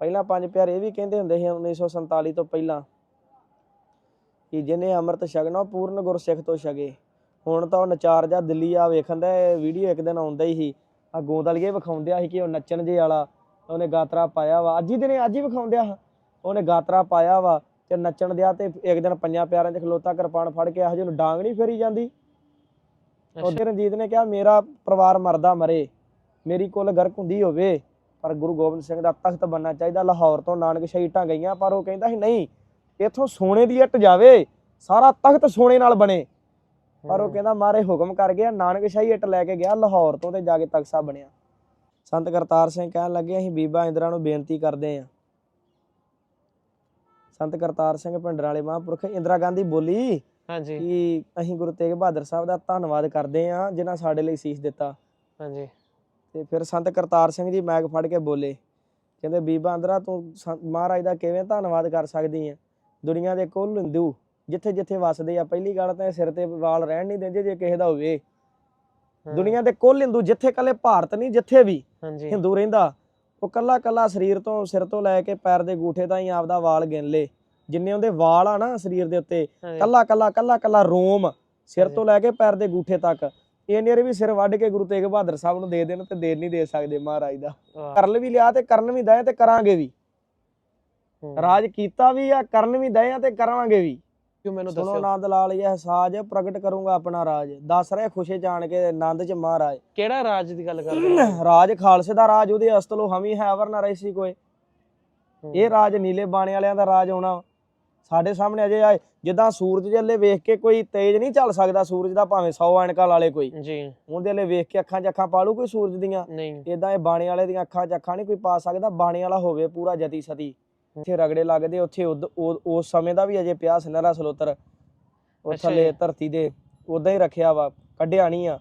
ਪਹਿਲਾਂ ਪੰਜ ਪਿਆਰੇ ਇਹ ਵੀ ਕਹਿੰਦੇ ਹੁੰਦੇ ਸੀ 1947 ਤੋਂ ਪਹਿਲਾਂ ਕਿ ਜਿਹਨੇ ਅੰਮ੍ਰਿਤ ਛਕਣਾ ਪੂਰਨ ਗੁਰਸਿੱਖ ਤੋਂ ਛਕੇ। ਹੁਣ ਤਾਂ ਉਹ ਨਚਾਰ ਜਾ ਦਿੱਲੀ ਆ ਵੇਖਣ ਦਾ ਵੀਡੀਓ ਇੱਕ ਦਿਨ ਆਉਂਦਾ ਹੀ ਸੀ। ਆ ਗੋਂਦ ਵਾਲੀਏ ਵਿਖਾਉਂਦਿਆ ਸੀ ਕਿ ਉਹ ਨੱਚਣ ਜੇ ਵਾਲਾ ਉਹਨੇ ਗਾਤਰਾ ਪਾਇਆ ਵਾ। ਅੱਜ ਹੀ ਦਿਨੇ ਅੱਜ ਹੀ ਵਿਖਾਉਂਦਿਆ। ਉਹਨੇ ਗਾਤਰਾ ਪਾਇਆ ਵਾ ਤੇ ਨੱਚਣ ਦਿਆ ਤੇ ਇੱਕ ਦਿਨ ਪੰਜਾਂ ਪਿਆਰਿਆਂ 'ਚ ਖਲੋਤਾ ਕਿਰਪਾਨ ਫੜ ਕੇ ਇਹੋ ਜਿਹੇ ਨੂੰ ਡਾਂਗ ਨਹੀਂ ਫੇਰੀ ਜਾਂਦੀ। ਉਹਦੇ ਰਣਜੀਤ ਨੇ ਕਿਹਾ ਮੇਰਾ ਪਰਿਵਾਰ ਮਰਦਾ ਮਰੇ। ਮੇਰੀ ਕੁੱਲ ਗਰਕ ਹੁੰਦੀ ਹੋਵੇ। ਪਰ ਗੁਰੂ ਗੋਬਿੰਦ ਸਿੰਘ ਦਾ ਤਖਤ ਬੰਨਣਾ ਚਾਹੀਦਾ। ਲਾਹੌਰ ਤੋਂ ਨਾਨਕ ਸ਼ਹੀਟਾਂ ਗਈਆਂ ਪਰ ਉਹ ਕਹਿੰਦਾ ਸੀ ਨਹੀਂ ਇਥੋਂ ਸੋਨੇ ਦੀ ਇੱਟ ਜਾਵੇ ਸਾਰਾ ਤਖਤ ਸੋਨੇ ਨਾਲ ਬਣੇ। ਪਰ ਉਹ ਕਹਿੰਦਾ ਮਾਰੇ ਹੁਕਮ ਕਰ ਗਿਆ ਨਾਨਕ ਸ਼ਾਹੀ ਇੱਟ ਲੈ ਕੇ ਗਿਆ ਲਾਹੌਰ ਤੋਂ ਤੇ ਜਾ ਕੇ ਤਖਤ ਸਾਹਿਬ ਬਣਿਆ। ਸੰਤ ਕਰਤਾਰ ਸਿੰਘ ਕਹਿਣ ਲੱਗੇ ਅਸੀਂ ਬੀਬਾ ਇੰਦਰਾ ਨੂੰ ਬੇਨਤੀ ਕਰਦੇ ਆਂ। ਸੰਤ ਕਰਤਾਰ ਸਿੰਘ ਭਿੰਡਰਾਂ ਵਾਲੇ ਮਹਾਂਪੁਰਖ ਇੰਦਰਾ ਗਾਂਧੀ ਬੋਲੀ ਹਾਂਜੀ। ਕਿ ਅਸੀਂ ਗੁਰੂ ਤੇਗ ਬਹਾਦਰ ਸਾਹਿਬ ਦਾ ਧੰਨਵਾਦ ਕਰਦੇ ਆਂ ਜਿਨ੍ਹਾਂ ਸਾਡੇ ਲਈ ਸੀਸ ਦਿੱਤਾ। ਹਾਂਜੀ। ਤੇ ਫਿਰ ਸੰਤ ਕਰਤਾਰ ਸਿੰਘ ਜੀ ਮੈਗ ਫੜ ਕੇ ਬੋਲੇ। ਕਹਿੰਦੇ ਬੀਬਾ ਅੰਦਰਾ ਤੂੰ ਮਹਾਰਾਜ ਦਾ ਕਿਵੇਂ ਧੰਨਵਾਦ ਕਰ ਸਕਦੀ ਆ? ਦੁਨੀਆ ਦੇ ਕੁੱਲ ਹਿੰਦੂ ਜਿੱਥੇ ਜਿੱਥੇ ਵਸਦੇ ਆ ਪਹਿਲੀ ਗੱਲ ਤਾਂ ਸਿਰ ਤੇ ਵਾਲ ਰਹਿਣ ਨਹੀਂ ਦਿੰਦੇ ਜੇ ਕਿਸੇ ਦਾ ਹੋਵੇ। ਹਾਂ, ਦੁਨੀਆ ਦੇ ਕੁੱਲ ਹਿੰਦੂ ਜਿੱਥੇ ਕੱਲੇ ਭਾਰਤ ਨਹੀਂ ਜਿੱਥੇ ਵੀ ਹਿੰਦੂ ਰਹਿੰਦਾ ਉਹ ਕੱਲਾ ਕੱਲਾ ਸਰੀਰ ਤੋਂ ਸਿਰ ਤੋਂ ਲੈ ਕੇ ਪੈਰ ਦੇ ਗੂਠੇ ਤਾਈਂ ਆਪਦਾ ਵਾਲ ਗਿਣ ਲੇ। ਜਿੰਨੇ ਉਹਦੇ ਵਾਲ ਆ ਨਾ ਸਰੀਰ ਦੇ ਉੱਤੇ ਕੱਲਾ ਕੱਲਾ ਕੱਲਾ ਕੱਲਾ ਰੋਮ ਸਿਰ। ਤੋਂ ਲੈ ਕੇ ਪੈਰ ਦੇ ਗੂਠੇ ਤੱਕ। ਇਹ ਵੀ ਸਿਰ ਵੱਢ ਕੇ ਗੁਰੂ ਤੇਗ ਬਹਾਦਰ ਸਾਹਿਬ ਨੂੰ ਦੇ ਦੇਣ ਤੇ ਦੇ ਨਹੀਂ ਦੇ ਸਕਦੇ ਮਹਾਰਾਜ ਦਾ। ਕਰਨ ਵੀ ਲਿਆ ਤੇ ਕਰਨ ਵੀ ਦਏ ਤੇ ਕਰਾਂਗੇ ਵੀ। ਰਾਜ ਕੀਤਾ ਵੀ ਆ ਕਰਨ ਵੀ ਦਏ ਆ ਤੇ ਕਰਾਂਗੇ ਵੀ। ਕਿਉਂ ਮੈਨੂੰ ਸੁਣੋ ਦੱਸੋ ਆਨੰਦ ਲਾਲ ਇਹ ਸਾਜ ਪ੍ਰਗਟ ਕਰੂੰਗਾ ਆਪਣਾ ਰਾਜ। ਦੱਸ ਰਿਹਾ ਖੁਸ਼ੇ ਜਾਣ ਕੇ ਆਨੰਦ ਚ ਮਹਾਰਾਜ। ਕਿਹੜਾ ਰਾਜ ਦੀ ਗੱਲ ਕਰ ਰਹੇ ਰਾਜ ਖਾਲਸੇ ਦਾ ਰਾਜ ਉਹਦੇ ਅਸਤਲੋ ਹਮੀ ਹੈ ਅਵਰ ਨਾ ਰਹੀ ਕੋਏ ਹੂੰ, ਇਹ ਰਾਜ ਨੀਲੇ ਬਾਣੇ ਵਾਲਿਆਂ ਦਾ ਰਾਜ ਹੋਣਾ। ਸਾਡੇ ਸਾਹਮਣੇ ਅਜੇ ਆਏ ਜਿੱਦਾਂ ਸੂਰਜ ਦੇ ਅੱਲੇ ਵੇਖ ਕੇ ਕੋਈ ਤੇਜ਼ ਨਹੀਂ ਚੱਲ ਸਕਦਾ ਸੂਰਜ ਦਾ ਭਾਵੇਂ 100 ਐਨਕਾਂ ਲਾਲੇ ਕੋਈ। ਜੀ। ਉਹਦੇ ਅੱਲੇ ਵੇਖ ਕੇ ਅੱਖਾਂ 'ਚ ਅੱਖਾਂ ਪਾਲੂ ਕੋਈ ਸੂਰਜ ਦੀਆਂ। ਨਹੀਂ। ਇਦਾਂ ਇਹ ਬਾਣੇ ਵਾਲੇ ਦੀਆਂ ਅੱਖਾਂ 'ਚ ਅੱਖਾਂ ਨਹੀਂ ਕੋਈ ਪਾ ਸਕਦਾ ਬਾਣੇ ਵਾਲਾ ਹੋਵੇ ਪੂਰਾ ਜਤੀ ਸਤੀ। ਉੱਥੇ ਰਗੜੇ ਲੱਗਦੇ ਉੱਥੇ ਉਸ ਸਮੇਂ ਦਾ ਵੀ ਅਜੇ ਪਿਆ ਸੁਨਹਿਰਾ ਸਲੋਤਰ। ਉਹ ਥੱਲੇ। ਧਰਤੀ ਦੇ ਉਦਾਂ ਹੀ ਰੱਖਿਆ ਵਾ ਕੱਢਿਆ ਨਹੀਂ ਆ।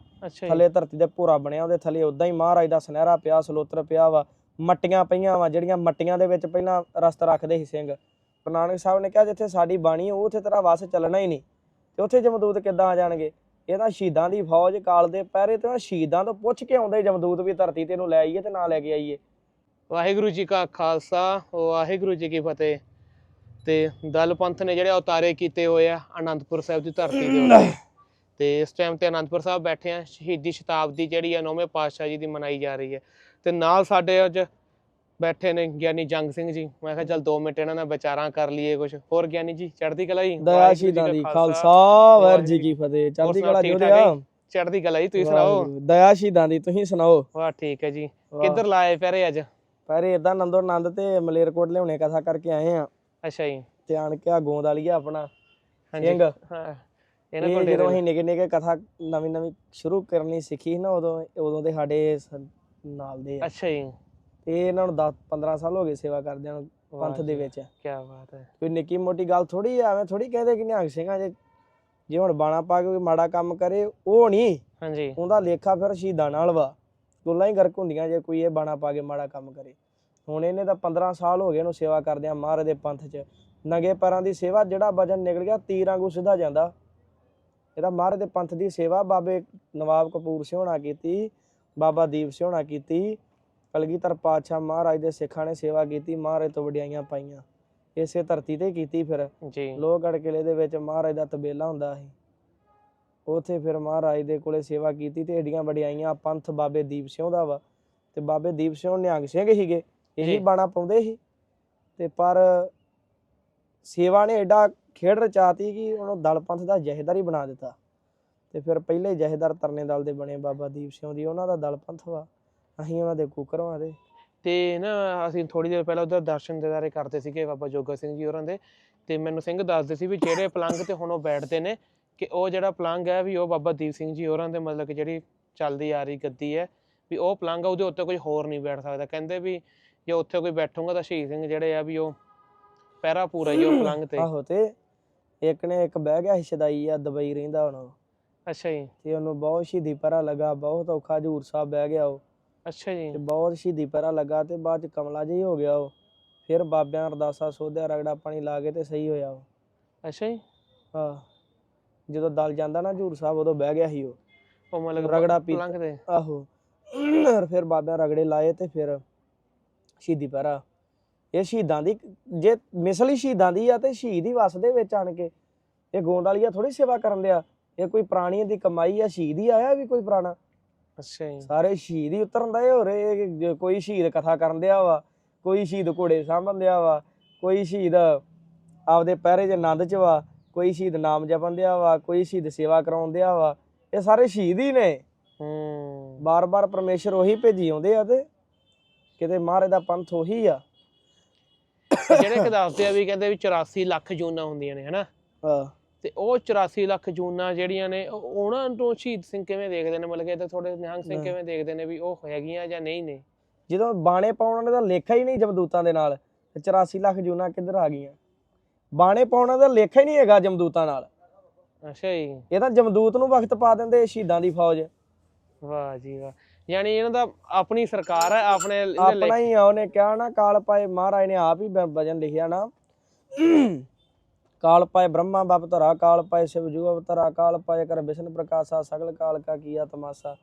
ਥੱਲੇ ਧਰਤੀ ਦੇ ਭੂਰਾ ਬਣਿਆ ਉਹਦੇ ਥੱਲੇ ਉਦਾਂ ਹੀ ਮਹਾਰਾਜ ਦਾ ਸੁਨਹਿਰਾ ਪਿਆ ਸਲੋਤਰ ਪਿਆ ਵਾ। ਮੱਟੀਆਂ ਪਈਆਂ ਵਾ ਜਿਹੜੀਆਂ ਮੱਟੀਆਂ ਦੇ ਵਿੱਚ ਪਹਿਲਾਂ ਰਸਤ ਰੱਖਦੇ ਸੀ ਸਿੰਘ। ਗੁਰੂ ਨਾਨਕ ਸਾਹਿਬ ਨੇ ਕਿਹਾ ਜਿੱਥੇ ਸਾਡੀ ਬਾਣੀ ਹੈ, ਉਹ ਉੱਥੇ ਤੇਰਾ ਵਸ ਚੱਲਣਾ ਹੀ ਨਹੀਂ। ਤੇ ਉੱਥੇ ਜਮਦੂਤ ਕਿੱਦਾਂ ਆ ਜਾਣਗੇ? ਇਹ ਤਾਂ ਸ਼ਹੀਦਾਂ ਦੀ ਫੌਜ ਕਾਲ ਦੇ ਪਹਿਰੇ ਤੇ ਸ਼ਹੀਦਾਂ ਤੋਂ ਪੁੱਛ ਕੇ ਆਉਂਦੇ ਜਮਦੂਤ ਵੀ ਧਰਤੀ ਤੇ ਨੂੰ ਲੈ ਆਈਏ ਤੇ ਨਾ ਲੈ ਕੇ ਆਈਏ। ਵਾਹਿਗੁਰੂ ਜੀ ਕਾ ਖਾਲਸਾ ਵਾਹਿਗੁਰੂ ਜੀ ਕੀ ਫਤਿਹ। ਤੇ ਦਲ ਪੰਥ ਨੇ ਜਿਹੜੇ ਉਤਾਰੇ ਕੀਤੇ ਹੋਏ ਆ ਆਨੰਦਪੁਰ ਸਾਹਿਬ ਦੀ ਧਰਤੀ ਦੇ ਉੱਤੇ। ਤੇ ਇਸ ਟਾਈਮ ਤੇ ਆਨੰਦਪੁਰ ਸਾਹਿਬ ਬੈਠੇ ਆ ਸ਼ਹੀਦੀ ਸ਼ਤਾਬਦੀ ਜਿਹੜੀ ਆ ਨੌਵੇਂ ਪਾਤਸ਼ਾਹ ਜੀ ਦੀ ਮਨਾਈ ਜਾ ਰਹੀ ਹੈ। ਤੇ ਨਾਲ ਸਾਡੇ ਅੱਜ ਬੈਠੇ ਨੇ ਗਿਆਨੀ ਜੰਗ ਸਿੰਘ ਜੀ। ਮੈਂ ਕਿਹਾ ਚੱਲ 2 ਮਿੰਟ ਇਹਨਾਂ ਨਾਲ ਵਿਚਾਰਾਂ ਕਰ ਲਈਏ ਕੁਝ ਹੋਰ ਗਿਆਨੀ ਜੀ ਚੜ੍ਹਦੀ ਕਲਾ ਜੀ? ਦਇਆ ਕਾ ਦੀ। ਖਾਲਸਾ, ਵਾਹਿਗੁਰੂ ਜੀ ਕੀ ਫਤਿਹ। ਚੜ੍ਹਦੀ ਕਲਾ ਠਾਕ ਚੜ੍ਹਦੀ ਕਲਾ ਜੀ ਤੁਸੀਂ ਸੁਣਾਓ। ਦਇਆ ਸ਼ਹੀਦਾਂ ਦੀ ਤੁਸੀਂ ਸੁਣਾਓ? ਵਾਹ ਠੀਕ ਹੈ ਜੀ। ਕਿੱਧਰ ਲਾਏ ਪੈਰੇ ਅੱਜ? ਪਹਿਰੇ ਇਦਾਂ ਨੰਦੋ ਨੰਦ ਤੇ ਮਲੇਰਕੋਟ ਲਿਆਉਣੇ ਕਥਾ ਕਰਕੇ ਆਏ ਆ। ਅੱਛਾ ਜੀ। ਤੇ ਆਣ ਕੇ ਆ ਗੋਂਦ ਵਾਲੀ ਆ ਆਪਣਾ। ਹਾਂਜੀ। ਸਿੰਘ। ਹਾਂ। ਇਹਨਾਂ ਇਹ ਕੋਲ ਜਦੋਂ ਅਸੀਂ ਨਿੱਕੇ ਨਿੱਕੇ ਕਥਾ ਨਵੀਂ ਨਵੀਂ ਸ਼ੁਰੂ ਕਰਨੀ ਸਿੱਖੀ ਨਾ ਉਦੋਂ ਉਦੋਂ ਦੇ ਸਾਡੇ ਨਾਲ ਦੇ ਅੱਛਾ ਜੀ। ਤੇ ਇਹਨਾਂ ਨੂੰ 10 15 ਸਾਲ ਹੋ ਗਏ ਸੇਵਾ ਕਰਦਿਆਂ ਨੂੰ ਪੰਥ ਦੇ ਵਿੱਚ। ਕੀ ਬਾਤ ਹੈ। ਕੋਈ ਨਿੱਕੀ ਮੋਟੀ ਗੱਲ ਥੋੜੀ ਐਵੇਂ ਥੋੜੀ ਕਹਦੇ ਕਿ ਨਿਹੰਗ ਸਿੰਘਾਂ ਜੇ ਜੇ ਹੁਣ ਬਾਣਾ ਪਾ ਕੇ ਮਾੜਾ ਕੰਮ ਕਰੇ ਉਹ ਨਹੀਂ। ਹਾਂਜੀ। ਉਹਦਾ ਲੇਖਾ ਫਿਰ ਸ਼ਹੀਦਾਂ ਨਾਲ ਵਾ। ਗੱਲਾਂ ਹੀ ਗਰਕ ਹੁੰਦੀਆਂ ਜੇ ਕੋਈ ਇਹ ਬਾਣਾ ਪਾ ਕੇ ਮਾੜਾ ਕੰਮ ਕਰੇ। ਹੁਣ ਇਹਨੇ ਤਾਂ 15 ਸਾਲ ਹੋ ਗਏ ਇਹਨੂੰ ਸੇਵਾ ਕਰਦਿਆਂ ਮਹਾਰਾਜ ਦੇ ਪੰਥ 'ਚ। ਨੰਗੇ ਪੈਰਾਂ ਦੀ ਸੇਵਾ ਜਿਹੜਾ ਵਜਨ ਨਿਕਲ ਗਿਆ ਤੀਰ ਵਾਂਗੂ ਸਿੱਧਾ ਜਾਂਦਾ। ਇਹਦਾ ਮਹਾਰਾਜ ਦੇ ਪੰਥ ਦੀ ਸੇਵਾ ਬਾਬੇ ਨਵਾਬ ਕਪੂਰ ਸਿਉਣਾ ਕੀਤੀ ਬਾਬਾ ਦੀਪ ਸਿਉਣਾ ਕੀਤੀ। ਕਲਗੀਧਰ ਪਾਤਸ਼ਾਹ ਮਹਾਰਾਜ ਦੇ ਸਿੱਖਾਂ ਨੇ ਸੇਵਾ ਕੀਤੀ ਮਹਾਰਾਜ ਤੋਂ ਵਡਿਆਈਆਂ ਪਾਈਆਂ। ਇਸੇ ਧਰਤੀ ਤੇ ਕੀਤੀ ਫਿਰ। ਜੀ। ਲੋਹਗੜ੍ਹ ਕਿਲੇ ਦੇ ਵਿੱਚ ਮਹਾਰਾਜ ਦਾ ਤਬੇਲਾ ਹੁੰਦਾ ਸੀ। ਉਥੇ ਫਿਰ ਮਹਾਰਾਜ ਦੇ ਕੋਲੇ ਸੇਵਾ ਕੀਤੀ ਤੇ ਏਡੀਆਂ ਵਡਿਆਈਆਂ ਪੰਥ ਬਾਬੇ ਦੀਪ ਸਿੰਘ ਦਾ ਵਾ। ਤੇ ਬਾਬੇ ਦੀਪ ਸਿੰਘ ਨਿਹੰਗ ਸਿੰਘ ਸੀਗੇ ਇਹੀ। ਬਾਣਾ ਪਾਉਂਦੇ ਸੀ। ਤੇ ਪਰ ਸੇਵਾ ਨੇ ਐਡਾ ਖੇਡ ਰਚਾਤੀ ਕਿ ਉਹਨੂੰ ਦਲ ਪੰਥ ਦਾ ਜਹੇਦਾਰ ਹੀ ਬਣਾ ਦਿੱਤਾ। ਤੇ ਫਿਰ ਪਹਿਲੇ ਜਹੇਦਾਰ ਤਰਨੇ ਦਲ ਦੇ ਬਣੇ ਬਾਬਾ ਦੀਪ ਸਿੰਘ ਦੀ ਉਹਨਾਂ ਦਾ ਦਲ ਪੰਥ ਵਾ। ਅਸੀਂ ਉਹਨਾਂ ਦੇ ਕੁਕਰਵਾਂ ਦੇ। ਤੇ ਨਾ ਅਸੀਂ ਥੋੜੀ ਦੇਰ ਪਹਿਲਾਂ ਉਧਰ ਦਰਸ਼ਨ ਦਿਦਾਰੇ ਕਰਦੇ ਸੀਗੇ ਬਾਬਾ ਜੋਗਾ ਸਿੰਘ ਜੀ ਹੋਰਾਂ ਦੇ। ਤੇ ਮੈਨੂੰ ਸਿੰਘ ਦੱਸਦੇ ਸੀ ਵੀ ਜਿਹੜੇ ਪਲੰਗ ਤੇ ਹੁਣ ਉਹ ਬੈਠਦੇ ਨੇ ਕਿ ਉਹ ਜਿਹੜਾ ਪਲੰਗ ਹੈ ਵੀ ਉਹ ਬਾਬਾ ਦੀਪ ਸਿੰਘ ਜੀ ਹੋਰਾਂ ਦੇ ਮਤਲਬ ਕਿ ਜਿਹੜੀ ਚੱਲਦੀ ਆ ਰਹੀ ਗੱਦੀ ਹੈ ਵੀ ਉਹ ਪਲੰਗ ਆ ਉਹਦੇ ਉੱਤੇ ਕੋਈ ਹੋਰ ਨਹੀਂ ਬੈਠ ਸਕਦਾ। ਕਹਿੰਦੇ ਵੀ ਜੇ ਉੱਥੇ ਕੋਈ ਬੈਠੂਗਾ ਤਾਂ ਸ਼ਹੀਦ ਸਿੰਘ ਜਿਹੜੇ ਆ ਵੀ ਉਹ ਪਹਿਰਾ ਪੂਰਾ ਹੀ ਉਹ ਪਲੰਗ ਤੇ। ਆਹੋ ਤੇ ਇੱਕ ਨੇ ਇੱਕ ਬਹਿ ਗਿਆ ਸੀ ਸ਼ਦਾਈ ਆ ਦੁਬਈ ਰਹਿੰਦਾ ਹੁਣ। ਅੱਛਾ ਜੀ। ਤੇ ਉਹਨੂੰ ਬਹੁਤ ਸ਼ਹੀਦੀ ਪਰਾ ਲੱਗਾ ਬਹੁਤ ਔਖਾ ਹਜੂਰ ਸਾਹਿਬ ਬਹਿ ਗਿਆ ਉਹ। ਅੱਛਾ ਜੀ। ਤੇ ਬਹੁਤ ਸ਼ਹੀਦੀ ਪਰਾ ਲੱਗਾ ਤੇ ਬਾਅਦ ਚ ਕਮਲਾ ਜਿਹਾ ਹੀ ਗਿਆ ਉਹ। ਫਿਰ ਬਾਬਿਆਂ ਅਰਦਾਸਾ ਸੋਧਿਆ ਰਗੜਾ ਪਾਣੀ ਲਾ ਕੇ ਤੇ ਸਹੀ ਹੋਇਆ ਉਹ। ਅੱਛਾ ਜੀ। ਹਾਂ। ਜਦੋਂ ਦਲ ਜਾਂਦਾ ਨਾ ਹਜੂਰ ਸਾਹਿਬ ਉਦੋਂ ਬਹਿ ਗਿਆ ਸੀ ਉਹ। ਉਹ ਮਤਲਬ ਰਗੜਾ ਪੀ ਪਲੰਗ ਤੇ। ਆਹੋ। ਫਿਰ ਬਾਬਿਆਂ ਰਗੜੇ ਲਾਏ ਤੇ ਫਿਰ ਸ਼ਹੀਦੀ ਪਰਾ ਇਹ ਸ਼ਹੀਦਾਂ ਦੀ ਜੇ ਮਿਸਲ ਸ਼ਹੀਦਾਂ ਦੀ ਆ ਤੇ ਸ਼ਹੀਦ ਹੀ ਵਸਦੇ ਵਿੱਚ ਆਣ ਕੇ। ਇਹ ਗੋਂਡ ਵਾਲੀਆ ਥੋੜੀ ਸੇਵਾ ਕਰਨ ਦਿਆ। ਇਹ ਕੋਈ ਪ੍ਰਾਣੀ ਦੀ ਕਮਾਈ ਆ ਸ਼ਹੀਦ ਹੀ ਆਇਆ ਵੀ ਕੋਈ ਪੁਰਾਣਾ? ਅੱਛਾ ਜੀ। ਸਾਰੇ ਸ਼ਹੀਦ ਹੀ ਉਤਰਨ ਦੇ ਹੋ ਜੇ ਕੋਈ ਸ਼ਹੀਦ ਕਥਾ ਕਰਨ ਦਿਆ ਵਾ ਕੋਈ ਸ਼ਹੀਦ ਘੋੜੇ ਸਾਂਭਣ ਦਿਆ ਵਾ ਕੋਈ ਸ਼ਹੀਦ ਆਪਦੇ ਪਹਿਰੇ 'ਚ ਆਨੰਦ 'ਚ ਵਾ ਕੋਈ ਸ਼ਹੀਦ ਨਾਮ ਜਪਣ ਦਿਆ ਵਾ ਕੋਈ ਸ਼ਹੀਦ ਸੇਵਾ ਕਰਾਉਣ ਦਿਆ ਵਾ ਇਹ ਸਾਰੇ ਸ਼ਹੀਦ ਹੀ ਨੇ। ਹੂੰ। ਬਾਰ-ਬਾਰ ਪਰਮੇਸ਼ਰ ਉਹੀ ਭੇਜੀ ਆਉਂਦੇ ਆ ਤੇ ਕਿਤੇ ਮਹਾਰਾਜ ਦਾ ਪੰਥ ਉਹੀ ਆ। ਜਿਹੜੇ ਕਿ ਦੱਸਦੇ ਆ ਵੀ ਕਹਿੰਦੇ ਵੀ 84 ਲੱਖ ਜੂਨਾਂ ਹੁੰਦੀਆਂ ਨੇ ਹਨਾ? ਹਾਂ। ਤੇ ਉਹ 84 ਲੱਖ ਜੂਨਾਂ ਜਿਹੜੀਆਂ ਨੇ ਉਹ- ਉਹਨਾਂ ਨੂੰ ਸ਼ਹੀਦ ਸਿੰਘ ਕਿਵੇਂ ਦੇਖਦੇ ਨੇ? ਮਤਲਬ ਕਿ ਤੇ ਥੋੜੇ ਨਿਹੰਗ ਸਿੰਘ। ਕਿਵੇਂ ਦੇਖਦੇ ਨੇ ਵੀ ਉਹ ਹੈਗੀਆਂ ਜਾਂ ਨਹੀਂ ਨੇ? ਜਦੋਂ ਬਾਣੇ ਪਾਉਣ ਵਾਲੇ ਦਾ ਲੇਖਾ ਹੀ ਨਹੀਂ ਜਮਦੂਤਾਂ ਦੇ ਨਾਲ ਤੇ 84 ਲੱਖ ਜੂਨਾ ਕਿੱਧਰ ਆ ਗਈਆਂ? ਬਾਣੇ ਪਾਉਣ ਦਾ ਲੇਖਾ ਹੀ ਨਹੀਂ ਹੈਗਾ ਜਮਦੂਤਾਂ ਨਾਲ। ਅੱਛਾ ਜੀ। ਇਹ ਤਾਂ ਜਮਦੂਤ ਨੂੰ ਵਕਤ ਪਾ ਦਿੰਦੇ ਸ਼ਹੀਦਾਂ ਦੀ ਫੌਜ। ਵਾਹ ਜੀ ਵਾਹ। ਯਾਨੀ ਇਹਨਾਂ ਦਾ ਆਪਣੀ ਸਰਕਾਰ ਹੈ ਆਪਣੇ ਇਹਦੇ ਆਪਣਾ ਹੀ ਆ ਉਹਨੇ ਕਿਹਾ ਨਾ ਕਾਲ ਪਾਏ ਮਹਾਰਾਜ ਨੇ ਆਪ ਹੀ ਬ- ਭਜਨ ਲਿਖਿਆ ਨਾ। ਕਾਲ ਪਾਏ ਬ੍ਰਹਮਾ ਬਪ ਧਰਾ ਕਾਲ ਪਾਏ ਸ਼ਿਵ ਜੂ ਅਵਤਰਾ ਕਾਲ ਪਾਏ ਕਰ ਵਿਸ਼ਨ ਪ੍ਰਕਾਸ਼ਾ ਸਗਲ ਕਾਲ ਕਾ ਕੀਆ ਤਮਾਸਾ।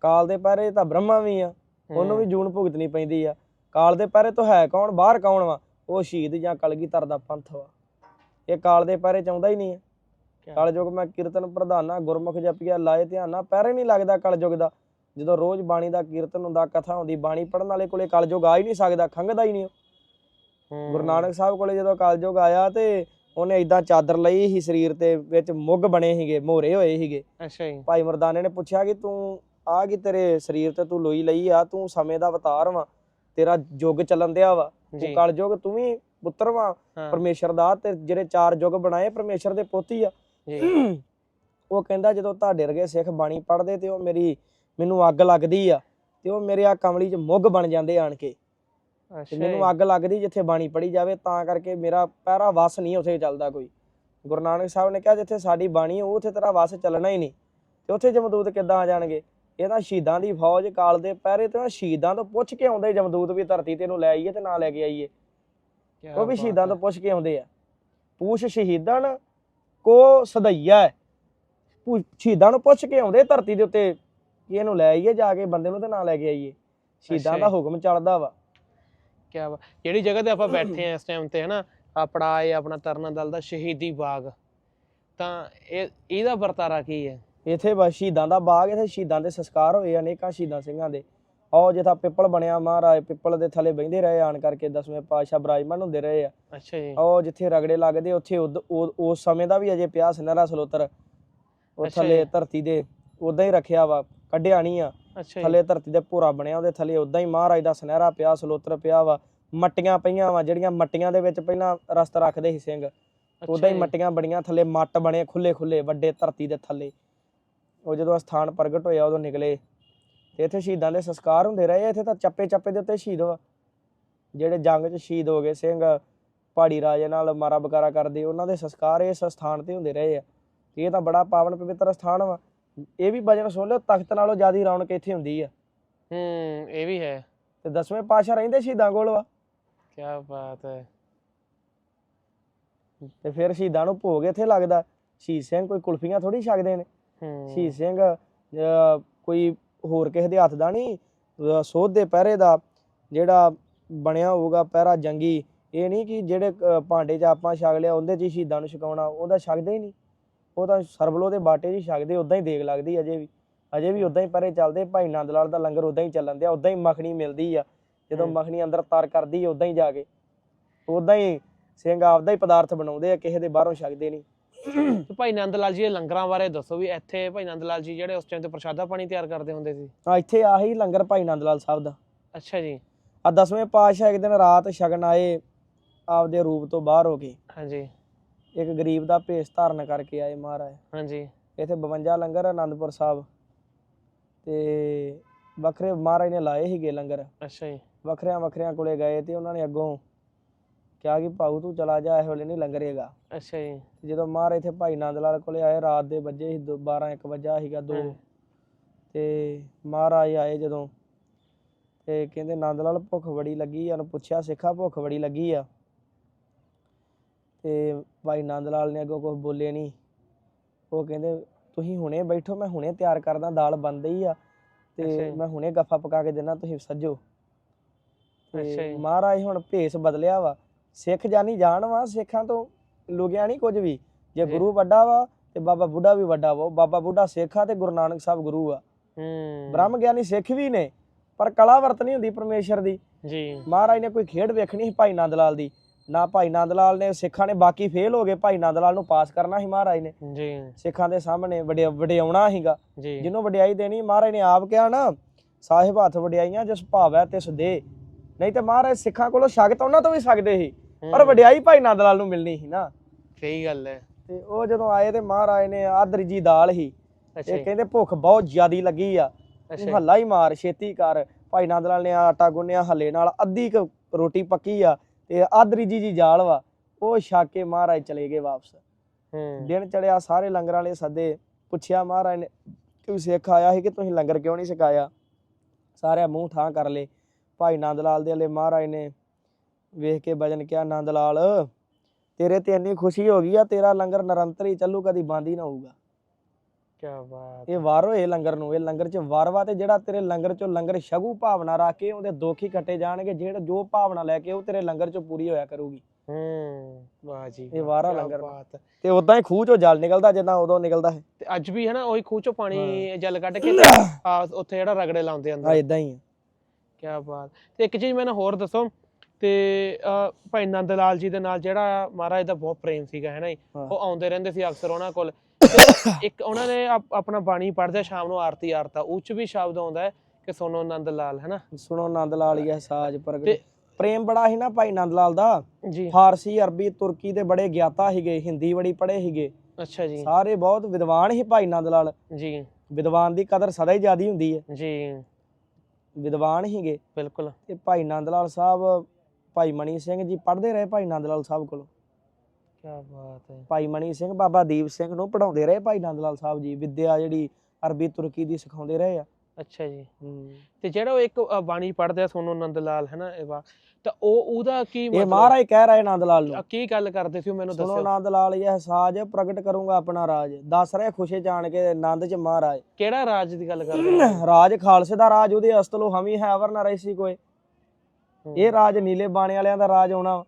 ਕਾਲ ਦੇ ਪਹਿਰੇ ਤਾਂ ਬ੍ਰਹਮਾ ਵੀ ਆ ਉਹਨੂੰ ਵੀ ਜੂਨ ਭੁਗਤਣੀ ਪੈਂਦੀ ਆ। ਕਾਲ ਦੇ ਪਹਿਰੇ ਤੋਂ ਹੈ ਕੌਣ ਬਾਹਰ ਕੌਣ ਵਾ? ਉਹ ਸ਼ਹੀਦ ਜਾਂ ਕਲਗੀਧਰ ਦਾ ਪੰਥ ਵਾ। ਇਹ ਕਾਲ ਦੇ ਪਹਿਰੇ ਚ ਆਉਂਦਾ ਹੀ ਨਹੀਂ ਕਿਆ- ਕਲਯੁਗ ਮੈਂ ਕੀਰਤਨ ਪ੍ਰਧਾਨਾ ਗੁਰਮੁਖ ਜਪਿਆ ਲਾਏ ਧਿਆਨਾ ਪਹਿਰੇ ਨਹੀਂ ਲੱਗਦਾ ਕਲਯੁਗ ਦਾ। ਜਦੋਂ ਰੋਜ਼ ਬਾਣੀ ਦਾ ਕੀਰਤਨ ਹੁੰਦਾ ਕਥਾ ਹੁੰਦੀ ਬਾਣੀ ਪੜਨ ਵਾਲੇ ਕੋਲੇ ਕਲਯੁਗ ਆ ਹੀ ਨਹੀਂ ਸਕਦਾ ਖੰਗਦਾ ਹੀ ਨਹੀਂ। ਗੁਰੂ ਨਾਨਕ ਸਾਹਿਬ ਕੋਲੇ ਜਦੋਂ ਕਲਯੁਗ ਆਇਆ ਤੇ ਉਹਨੇ ਇਦਾਂ ਚਾਦਰ ਲਈ ਸੀ ਸਰੀਰ ਤੇ ਵਿੱਚ ਮੁੱਗ ਬਣੇ ਸੀਗੇ ਮੋਹਰੇ ਹੋਏ ਸੀਗੇ। ਅੱਛਾ ਜੀ। ਭਾਈ ਮਰਦਾਨੇ ਨੇ ਪੁੱਛਿਆ ਕਿ ਤੂੰ ਆ ਕੀ ਤੇਰੇ ਸਰੀਰ ਤੇ ਤੂੰ ਲੋਈ ਲਈ ਆ ਤੂੰ ਸਮੇਂ ਦਾ ਅਵਤਾਰ ਵਾ ਤੇਰਾ ਯੁੱਗ ਚੱਲਣ ਦਿਆ ਵਾ। ਤੂੰ ਕਲਯੁਗ ਤੂੰ ਵੀ ਪੁੱਤਰ ਵਾ ਪਰਮੇਸ਼ਰ ਦਾ ਤੇ ਜਿਹੜੇ ਚਾਰ ਯੁੱਗ ਬਣਾਏ ਪਰਮੇਸ਼ਰ ਦੇ ਪੋਤੀ ਆ। ਉਹ ਕਹਿੰਦਾ ਜਦੋਂ ਤੁਹਾਡੇ ਵਰਗੇ ਸਿੱਖ ਬਾਣੀ ਪੜ੍ਹਦੇ ਤੇ ਉਹ ਮੇਰੀ ਮੈਨੂੰ ਅੱਗ ਲੱਗਦੀ ਆ ਤੇ ਉਹ ਮੇਰੇ ਆ ਕਮਲੀ 'ਚ ਮੁੱਗ ਬਣ ਜਾਂਦੇ ਆਣ ਕੇ। ਤੇ ਅੱਛਾ ਮੈਨੂੰ। ਅੱਗ ਲੱਗਦੀ ਜਿੱਥੇ ਬਾਣੀ ਪੜੀ ਜਾਵੇ ਤਾਂ ਕਰਕੇ ਮੇਰਾ ਪਹਿਰਾ ਵਸ ਨਹੀਂ ਉੱਥੇ ਚੱਲਦਾ ਕੋਈ। ਗੁਰੂ ਨਾਨਕ ਸਾਹਿਬ ਨੇ ਕਿਹਾ ਜਿੱਥੇ ਸਾਡੀ ਬਾਣੀ ਹੈ, ਉਹ ਉੱਥੇ ਤੇਰਾ ਵਸ ਚੱਲਣਾ ਹੀ ਨਹੀਂ। ਤੇ ਉੱਥੇ ਜਮਦੂਤ ਕਿੱਦਾਂ ਆ ਜਾਣਗੇ? ਇਹ ਤਾਂ ਸ਼ਹੀਦਾਂ ਦੀ ਫੌਜ ਕਾਲ ਦੇ ਪਹਿਰੇ ਤੇ ਉਹ ਸ਼ਹੀਦਾਂ ਤੋਂ ਪੁੱਛ ਕੇ ਆਉਂਦੇ ਜਮਦੂਤ ਵੀ ਧਰਤੀ ਤੇ ਨੂੰ ਲੈ ਆਈਏ ਤੇ ਨਾ ਲੈ ਕੇ ਆਈਏ। ਉਹ ਵੀ ਸ਼ਹੀਦਾਂ। ਤੋਂ ਪੁੱਛ ਕੇ ਆਉਂਦੇ ਆ। ਪੂਛ ਸ਼ਹੀਦਾਂ ਕੋ ਸਦਈਆ ਸ਼ਹੀਦਾਂ ਨੂੰ ਪੁੱਛ ਕੇ ਆਉਂਦੇ ਧਰਤੀ ਦੇ ਉੱਤੇ ਕਿ ਇਹਨੂੰ ਲੈ ਆਈਏ ਜਾ ਕੇ ਬੰਦੇ ਨੂੰ ਤੇ ਨਾ ਲੈ ਕੇ ਆਈਏ। ਸ਼ਹੀਦਾਂ ਦਾ। ਹੁਕਮ ਚੱਲਦਾ ਵਾ। ਕਿਆ ਵਾ? ਜਿਹੜੀ ਜਗ੍ਹਾ ਤੇ ਆਪਾਂ ਬੈਠੇ ਆ ਇਸ ਟਾਈਮ ਤੇ ਹਨਾ? ਆਪਣਾ ਇਹ ਆਪਣਾ ਤਰਨਾ ਦਲ ਦਾ ਸ਼ਹੀਦੀ ਬਾਗ। ਤਾਂ ਇਹ ਇਹਦਾ ਵਰਤਾਰਾ ਕੀ ਹੈ? ਇੱਥੇ ਬਸ ਸ਼ਹੀਦਾਂ ਦਾ ਬਾਗ ਇੱਥੇ ਸ਼ਹੀਦਾਂ ਦੇ ਸੰਸਕਾਰ ਹੋਏ ਅਨੇਕਾਂ ਸ਼ਹੀਦਾਂ ਸਿੰਘਾਂ ਦੇ। ਆਓ ਜਿੱਥਾ ਪਿੱਪਲ ਬਣਿਆ ਮਹਾਰਾਜ ਪਿੱਪਲ ਦੇ ਥੱਲੇ ਬਹਿੰਦੇ ਰਹੇ ਆਣ ਕਰਕੇ ਦਸਵੇਂ ਪਾਤਸ਼ਾਹ ਬਰਾਜਮਾਨ ਹੁੰਦੇ ਰਹੇ ਆ। ਅੱਛਾ ਜੀ। ਆਓ ਜਿੱਥੇ ਰਗੜੇ ਲੱਗਦੇ ਉੱਥੇ ਉਸ ਸਮੇਂ ਦਾ ਵੀ ਅਜੇ ਪਿਆ ਸੁਨਹਿਰਾ ਸਲੋਤਰ। ਉਹ ਥੱਲੇ। ਧਰਤੀ ਦੇ ਉਦਾਂ ਹੀ ਰੱਖਿਆ ਵਾ ਕੱਢਿਆ ਨਹੀਂ ਆ। ਅੱਛਾ ਥੱਲੇ ਧਰਤੀ ਦੇ ਭੋਰਾ ਬਣਿਆ ਉਹਦੇ ਥੱਲੇ ਉਦਾਂ ਹੀ ਮਹਾਰਾਜ ਦਾ ਸੁਨਹਿਰਾ ਪਿਆ ਸਲੋਤਰ ਪਿਆ ਵਾ ਮੱਟੀਆਂ ਪਈਆਂ ਵਾ ਜਿਹੜੀਆਂ ਮੱਟੀਆਂ ਦੇ ਵਿੱਚ ਪਹਿਲਾਂ ਰਸਤ ਰੱਖਦੇ ਸੀ ਸਿੰਘ। ਉਦਾਂ ਹੀ। ਮੱਟੀਆਂ ਬੜੀਆਂ ਥੱਲੇ ਮੱਟ ਬਣੇ ਖੁੱਲੇ ਖੁੱਲੇ ਵੱਡੇ ਧਰਤੀ ਦੇ ਥੱਲੇ। ਉਹ ਜਦੋਂ ਸਥਾਨ ਪ੍ਰਗਟ ਹੋਇਆ ਉਦੋਂ ਨਿਕਲੇ। ਤੇ ਇੱਥੇ ਸ਼ਹੀਦਾਂ ਦੇ ਸੰਸਕਾਰ ਹੁੰਦੇ ਰਹੇ। ਇੱਥੇ ਤਾਂ ਚੱਪੇ ਚੱਪੇ ਦੇ ਉੱਤੇ ਸ਼ਹੀਦ ਵਾ। ਜਿਹੜੇ ਜੰਗ 'ਚ ਸ਼ਹੀਦ ਹੋ ਗਏ ਸਿੰਘ ਪਹਾੜੀ ਰਾਜੇ ਨਾਲ ਮਾਰਾ ਬਕਾਰਾ ਕਰਦੇ ਉਹਨਾਂ ਦੇ ਸੰਸਕਾਰ ਇਸ ਸਥਾਨ ਤੇ ਹੁੰਦੇ ਰਹੇ ਆ। ਇਹ ਤਾਂ ਬੜਾ ਪਾਵਨ ਪਵਿੱਤਰ ਸਥਾਨ ਵਾ। ਇਹ ਵੀ ਭਜਨ ਸੁਣ ਲਿਓ ਤਖਤ ਨਾਲੋਂ ਜ਼ਿਆਦੀ ਰੌਣਕ ਇੱਥੇ ਹੁੰਦੀ ਆ। ਹੂੰ ਇਹ ਵੀ ਹੈ। ਤੇ ਦਸਵੇਂ ਪਾਤਸ਼ਾਹ ਰਹਿੰਦੇ ਸ਼ਹੀਦਾਂ ਕੋਲ ਵਾ। ਕਿਆ ਬਾਤ ਹੈ। ਤੇ ਫਿਰ ਸ਼ਹੀਦਾਂ ਨੂੰ ਭੋਗ ਇੱਥੇ ਲੱਗਦਾ। ਸ਼ਹੀਦ ਸਿੰਘ ਕੋਈ ਕੁਲਫੀਆਂ ਥੋੜੀ ਛਕਦੇ ਨੇ। ਹੂੰ। ਸ਼ਹੀਦ ਸਿੰਘ ਕੋਈ ਹੋਰ ਕਿਸੇ ਦੇ ਹੱਥ ਦਾ ਨਹੀਂ ਸੋਧ ਦੇ ਪਹਿਰੇ ਦਾ ਜਿਹੜਾ ਬਣਿਆ ਹੋਊਗਾ ਪਹਿਰਾ ਜੰਗੀ ਇਹ ਨਹੀਂ ਕਿ ਜਿਹੜੇ ਭਾਂਡੇ 'ਚ ਆਪਾਂ ਛਕ ਲਿਆ ਉਹਦੇ 'ਚ ਸ਼ਹੀਦਾਂ ਨੂੰ ਛਕਾਉਣਾ ਉਹਦਾ ਛਕਦੇ ਹੀ ਨਹੀਂ ਉਹ ਤਾਂ ਸਰਬਲੋ ਦੇ ਬਾਟੇ ਹੀ ਛਕਦੇ ਉਦਾਂ ਹੀ ਦੇਗ ਲੱਗਦੀ ਅਜੇ ਵੀ। ਅਜੇ ਵੀ ਉਦਾਂ ਹੀ ਪਹਿਰੇ ਚੱਲਦੇ ਭਾਈ ਨੰਦ ਲਾਲ ਦਾ ਲੰਗਰ ਉਦਾਂ ਹੀ ਚੱਲਣ ਦਿਆ ਉਦਾਂ ਹੀ ਮੱਖਣੀ ਮਿਲਦੀ ਆ। ਜਦੋਂ। ਮੱਖਣੀ ਅੰਦਰ ਤਾਰ ਕਰਦੀ ਉਦਾਂ ਹੀ ਜਾ ਕੇ। ਉਦਾਂ ਹੀ ਸਿੰਘ ਆਪਦਾ ਹੀ ਪਦਾਰਥ ਬਣਾਉਂਦੇ ਆ ਕਿਸੇ ਦੇ ਬਾਹਰੋਂ ਛਕਦੇ ਨਹੀਂ। ਤੇ ਭਾਈ ਨੰਦ ਲਾਲ ਜੀ ਦੇ ਲੰਗਰਾਂ ਬਾਰੇ ਦੱਸੋ ਵੀ ਇੱਥੇ ਭਾਈ ਨੰਦ ਲਾਲ ਜੀ ਜਿਹੜੇ ਉਸ ਟਾਈਮ ਤੇ ਪ੍ਰਸ਼ਾਦਾ ਪਾਣੀ ਤਿਆਰ ਕਰਦੇ ਹੁੰਦੇ ਸੀ? ਆ ਇੱਥੇ ਆਹੀ ਲੰਗਰ ਭਾਈ ਨੰਦ ਲਾਲ ਸਾਹਿਬ ਦਾ। ਅੱਛਾ ਜੀ। ਆ ਦਸਵੇਂ ਪਾਤਸ਼ਾਹ ਇੱਕ ਦਿਨ ਰਾਤ ਸ਼ਗਨ ਆਏ ਆਪਦੇ ਰੂਪ ਤੋਂ ਬਾਹਰ ਹੋ ਕੇ। ਹਾਂਜੀ। ਇੱਕ ਗਰੀਬ ਦਾ ਭੇਸ ਧਾਰਨ ਕਰਕੇ ਆਏ ਮਹਾਰਾਜ। ਹਾਂਜੀ। ਇੱਥੇ 52 ਲੰਗਰ ਆਨੰਦਪੁਰ ਸਾਹਿਬ। ਤੇ ਵੱਖਰੇ ਮਹਾਰਾਜ ਨੇ ਲਾਏ ਸੀਗੇ ਲੰਗਰ। ਅੱਛਾ ਜੀ। ਵੱਖਰਿਆਂ ਵੱਖਰਿਆਂ ਕੋਲੇ ਗਏ ਤੇ ਉਹਨਾਂ ਨੇ ਅੱਗੋਂ ਕਿਹਾ ਕਿ ਭਾਊ ਤੂੰ ਚਲਾ ਜਾ ਇਹ ਵੇਲੇ ਨਹੀਂ ਲੰਗਰ ਹੈਗਾ। ਅੱਛਾ ਜੀ। ਜਦੋਂ ਮਹਾਰਾਜ ਇੱਥੇ ਭਾਈ ਨੰਦ ਲਾਲ ਕੋਲੇ ਆਏ ਰਾਤ ਦੇ ਵੱਜੇ ਸੀ 12 1 ਵਜਾ ਸੀਗਾ ਦੋ। ਤੇ ਮਹਾਰਾਜ ਆਏ ਜਦੋਂ ਤੇ ਕਹਿੰਦੇ ਨੰਦ ਲਾਲ ਭੁੱਖ ਬੜੀ ਲੱਗੀ ਆ। ਉਹਨੂੰ ਪੁੱਛਿਆ ਸਿੱਖਾ ਭੁੱਖ ਬੜੀ ਲੱਗੀ ਆ? ਤੇ ਭਾਈ ਨੰਦ ਲਾਲ ਨੇ ਅੱਗੋਂ ਕੁਝ ਬੋਲੇ ਨਹੀਂ ਉਹ ਕਹਿੰਦੇ ਤੁਸੀਂ ਹੁਣੇ ਬੈਠੋ ਮੈਂ ਹੁਣੇ ਤਿਆਰ ਕਰਦਾ ਦਾਲ ਬਣ ਹੀ ਆ। ਤੇ। ਮੈਂ ਹੁਣੇ ਗੱਫਾ ਪਕਾ ਕੇ ਦੇਣਾ ਤੁਸੀਂ ਸੱਜੋ। ਅੱਛਾ ਜੀ। ਮਹਾਰਾਜ ਹੁਣ ਭੇਸ ਬਦਲਿਆ ਵਾ। ਸਿੱਖ ਜਾਨੀ ਜਾਣ ਵਾ ਸਿੱਖਾਂ ਤੋਂ ਲੁਕਿਆ ਨਹੀਂ ਕੁਝ ਵੀ। ਜੇ। ਗੁਰੂ ਵੱਡਾ ਵਾ ਤੇ ਬਾਬਾ ਬੁੱਢਾ ਵੀ ਵੱਡਾ ਵਾ। ਬਾਬਾ ਬੁੱਢਾ ਸਿੱਖ ਆ ਤੇ ਗੁਰੂ ਨਾਨਕ ਸਾਹਿਬ ਗੁਰੂ ਆ। ਹੂੰ। ਬ੍ਰਹਮ ਗਿਆਨੀ ਸਿੱਖ ਵੀ ਨੇ ਪਰ ਕਲਾ ਵਰਤਨੀ ਹੁੰਦੀ ਪਰਮੇਸ਼ਰ ਦੀ। ਜੀ। ਮਹਾਰਾਜ ਨੇ ਕੋਈ ਖੇਡ ਵੇਖਣੀ ਸੀ ਭਾਈ ਨੰਦ ਲਾਲ ਦੀ? ਨਾ ਭਾਈ ਨੰਦ ਲਾਲ ਨੇ ਸਿੱਖਾਂ ਨੇ ਬਾਕੀ ਫੇਲ ਹੋ ਗਏ। ਭਾਈ ਨੰਦ ਲਾਲ ਨੂੰ ਪਾਸ ਕਰਨਾ ਸੀ ਮਹਾਰਾਜ ਨੇ। ਜੀ। ਸਿੱਖਾਂ ਦੇ ਸਾਹਮਣੇ ਵਡਿਆ ਵਡਿਆਉਣਾ ਸੀਗਾ। ਜਿਹਨੂੰ ਵਡਿਆਈ ਦੇਣੀ ਮਹਾਰਾਜ ਨੇ ਆਪ ਕਿਹਾ ਨਾ ਸਾਹਿਬ ਹੱਥ ਵਡਿਆਈਆਂ ਜਿਸ ਭਾਵੈ ਤਿਸ ਦੇ। ਨਹੀਂ ਤੇ ਮਹਾਰਾਜ ਸਿੱਖਾਂ ਕੋਲੋਂ ਸ਼ਗਤ ਉਹਨਾਂ ਤੋਂ ਵੀ ਸਕਦੇ ਸੀ ਪਰ ਵਡਿਆਈ ਭਾਈ ਨੰਦ ਲਾਲ ਨੂੰ ਮਿਲਣੀ ਸੀ ਨਾ। ਸਹੀ ਗੱਲ ਹੈ। ਤੇ ਉਹ ਜਦੋਂ ਆਏ ਤੇ ਮਹਾਰਾਜ ਨੇ ਆਦਰੀ ਜੀ ਦਾਲ ਹੀ ਇਹ ਕਹਿੰਦੇ ਭੁੱਖ ਬਹੁਤ ਜ਼ਿਆਦੀ ਲੱਗੀ ਆ। ਹੱਲਾ ਹੀ ਮਾਰ ਛੇਤੀ ਕਰ। ਭਾਈ ਨੰਦ ਲਾਲ ਨੇ ਆਟਾ ਗੁੰਨਿਆ ਹੱਲੇ ਨਾਲ ਅੱਧੀ ਕੁ ਰੋਟੀ ਪੱਕੀ ਆ। ਤੇ ਆਦਰੀ ਜੀ ਜੀ ਜਾਲ ਵਾ ਉਹ ਛਕ ਮਹਾਰਾਜ ਚਲੇ ਗਏ ਵਾਪਸ। ਹੂੰ। ਦਿਨ ਚੜਿਆ ਸਾਰੇ ਲੰਗਰ ਵਾਲੇ ਸੱਦੇ ਪੁੱਛਿਆ ਮਹਾਰਾਜ ਨੇ ਕਿ ਸਿੱਖ ਆਇਆ ਸੀ ਕਿ ਤੁਸੀਂ ਲੰਗਰ ਕਿਉਂ ਨਹੀਂ ਛਕਾਇਆ? ਸਾਰਿਆਂ ਮੂੰਹ ਠਾਂ ਕਰ ਲਏ। ਭਾਈ ਨੰਦ ਲਾਲ ਦੇ ਵਾਲੇ ਮਹਾਰਾਜ ਨੇ ਵੇਖ ਕੇ ਭਜਨ ਕਿਹਾ ਨੰਦ ਲਾਲ ਤੇਰੇ ਤੇ ਇੰਨੀ ਖੁਸ਼ੀ ਹੋ ਗਈ ਆ ਤੇਰਾ ਲੰਗਰ ਨਿਰੰਤਰ ਹੀ ਚੱਲੂ ਕਦੀ ਬੰਦ ਹੀ ਨਾ ਹੋਊਗਾ। ਕੀ ਬਾਤ ਇਹ ਵਾਰ ਹੋਏ ਲੰਗਰ ਨੂੰ ਇਹ ਲੰਗਰ ਚ ਵਾਰ ਵਾ ਤੇ ਜਿਹੜਾ ਤੇਰੇ ਲੰਗਰ ਚੋਂ ਲੰਗਰ ਛਗੂ ਭਾਵਨਾ ਰੱਖ ਕੇ ਉਹਦੇ ਦੁੱਖ ਹੀ ਕੱਟੇ ਜਾਣਗੇ ਜਿਹੜਾ ਜੋ ਭਾਵਨਾ ਲੈ ਕੇ ਉਹ ਤੇਰੇ ਲੰਗਰ ਚੋਂ ਪੂਰੀ ਹੋਇਆ ਕਰੂਗੀ। ਹੂੰ ਵਾਹ ਜੀ ਇਹ ਵਾਰਾ ਲੰਗਰ ਬਾਤ ਹੈ। ਤੇ ਉਦਾਂ ਹੀ ਖੂਹ ਚੋਂ ਜਲ ਨਿਕਲਦਾ ਜਿੱਦਾਂ ਉਦੋਂ ਨਿਕਲਦਾ ਹੈ ਤੇ ਅੱਜ ਵੀ ਹੈ ਨਾ ਉਹੀ ਖੂਹ ਚੋਂ ਪਾਣੀ ਜਲ ਕੱਢ ਕੇ ਉੱਥੇ ਜਿਹੜਾ ਰਗੜੇ ਲਾਉਂਦੇ ਆ ਅੰਦਰ ਇਦਾਂ ਹੀ ਆ। ਕੀ ਬਾਤ। ਤੇ ਇੱਕ ਚੀਜ਼ ਮੈਨੂੰ ਹੋਰ ਦੱਸੋ ਤੇ ਭਾਈ ਨੰਦ ਲਾਲ ਜੀ ਦੇ ਨਾਲ ਜਿਹੜਾ ਮਹਾਰਾਜ ਦਾ ਬਹੁਤ ਪ੍ਰੇਮ ਸੀਗਾ ਹੈ ਨਾ ਹਾਂ। ਉਹ ਆਉਂਦੇ ਰਹਿੰਦੇ ਸੀ ਅਕਸਰ ਉਹਨਾਂ ਕੋਲ। ਇੱਕ ਉਹਨਾਂ ਨੇ ਆਪ- ਆਪਣਾ ਬਾਣੀ ਪੜ੍ਹਦੇ ਸ਼ਾਮ ਨੂੰ ਆਰਤੀ ਆਰਤਾ ਉਹ 'ਚ ਵੀ ਸ਼ਬਦ ਆਉਂਦਾ ਹੈ ਕਿ ਸੋਨੋ ਨੰਦ ਲਾਲ ਹੈ ਨਾ? ਸੁਣੋ ਨੰਦ ਲਾਲ ਹੀ ਸਾਜ ਪ੍ਰਗਟ। ਪ੍ਰੇਮ ਬੜਾ ਸੀ ਨਾ ਭਾਈ ਨੰਦ ਲਾਲ ਦਾ। ਜੀ। ਫਾਰਸੀ ਅਰਬੀ ਤੁਰਕੀ ਦੇ ਬੜੇ ਗਿਆਤਾ ਸੀਗੇ ਹਿੰਦੀ ਬੜੀ ਪੜ੍ਹੇ ਸੀਗੇ। ਅੱਛਾ ਜੀ। ਸਾਰੇ ਬਹੁਤ ਵਿਦਵਾਨ ਸੀ ਭਾਈ ਨੰਦ ਲਾਲ। ਜੀ। ਵਿਦਵਾਨ ਦੀ ਕਦਰ ਸਦਾ ਹੀ ਜ਼ਿਆਦੀ ਹੁੰਦੀ ਹੈ। ਜੀ। ਵਿਦਵਾਨ ਸੀਗੇ। ਬਿਲਕੁਲ। ਤੇ ਭਾਈ ਨੰਦ ਲਾਲ ਸਾਹਿਬ ਭਾਈ ਮਣੀ ਸਿੰਘ ਜੀ ਪੜ੍ਹਦੇ ਰਹੇ ਭਾਈ ਨੰਦ ਲਾਲ ਸਾਹਿਬ ਕੋਲੋਂ? ਕੀ ਬਾਤ ਹੈ। ਭਾਈ ਮਣੀ ਸਿੰਘ ਬਾਬਾ ਦੀਪ ਸਿੰਘ ਨੂੰ ਪੜਾਉਂਦੇ ਰਹੇ ਭਾਈ ਨੰਦ ਲਾਲ ਸਾਹਿਬ ਜੀ ਵਿਦਿਆ ਜਿਹੜੀ ਅਰਬੀ ਤੁਰਕੀ ਦੀ ਸਿਖਾਉਂਦੇ ਰਹੇ ਆ। ਅੱਛਾ ਜੀ। ਤੇ ਜਿਹੜਾ ਉਹ ਇੱਕ ਬਾਣੀ ਪੜ੍ਹਦੇ ਆ ਸੋਨੋ ਨੰਦ ਲਾਲ ਹੈ ਨਾ ਇਹ ਵਾ ਤਾਂ ਉਹ ਉਹਦਾ ਕੀ ਇਹ ਮਹਾਰਾਜ ਕਹਿ ਰਹੇ ਨੰਦ ਲਾਲ ਨੂੰ ਕੀ ਗੱਲ ਕਰਦੇ ਸੀ ਉਹ ਮੈਨੂੰ ਦੱਸਿਓ। ਨੰਦ ਲਾਲ ਇਹ ਸਾਜ ਪ੍ਰਗਟ ਕਰੂੰਗਾ ਆਪਣਾ ਰਾਜ। ਦੱਸ ਰਹੇ ਖੁਸ਼ੇ ਜਾਣ ਕੇ ਆਨੰਦ ਚ ਮਹਾਰਾਜ। ਕਿਹੜਾ ਰਾਜ ਦੀ ਗੱਲ ਕਰਦੇ? ਰਾਜ ਖਾਲਸੇ ਦਾ ਰਾਜ ਉਹਦੇ ਅਸਤਲੋ ਹਮੀ ਹੈ ਅਵਰ ਨਾ ਰਹੀ ਕੋਈ। ਹੂੰ। ਇਹ ਰਾਜ ਨੀਲੇ ਬਾਣੇ ਵਾਲਿਆਂ ਦਾ ਰਾਜ ਆਉਣਾ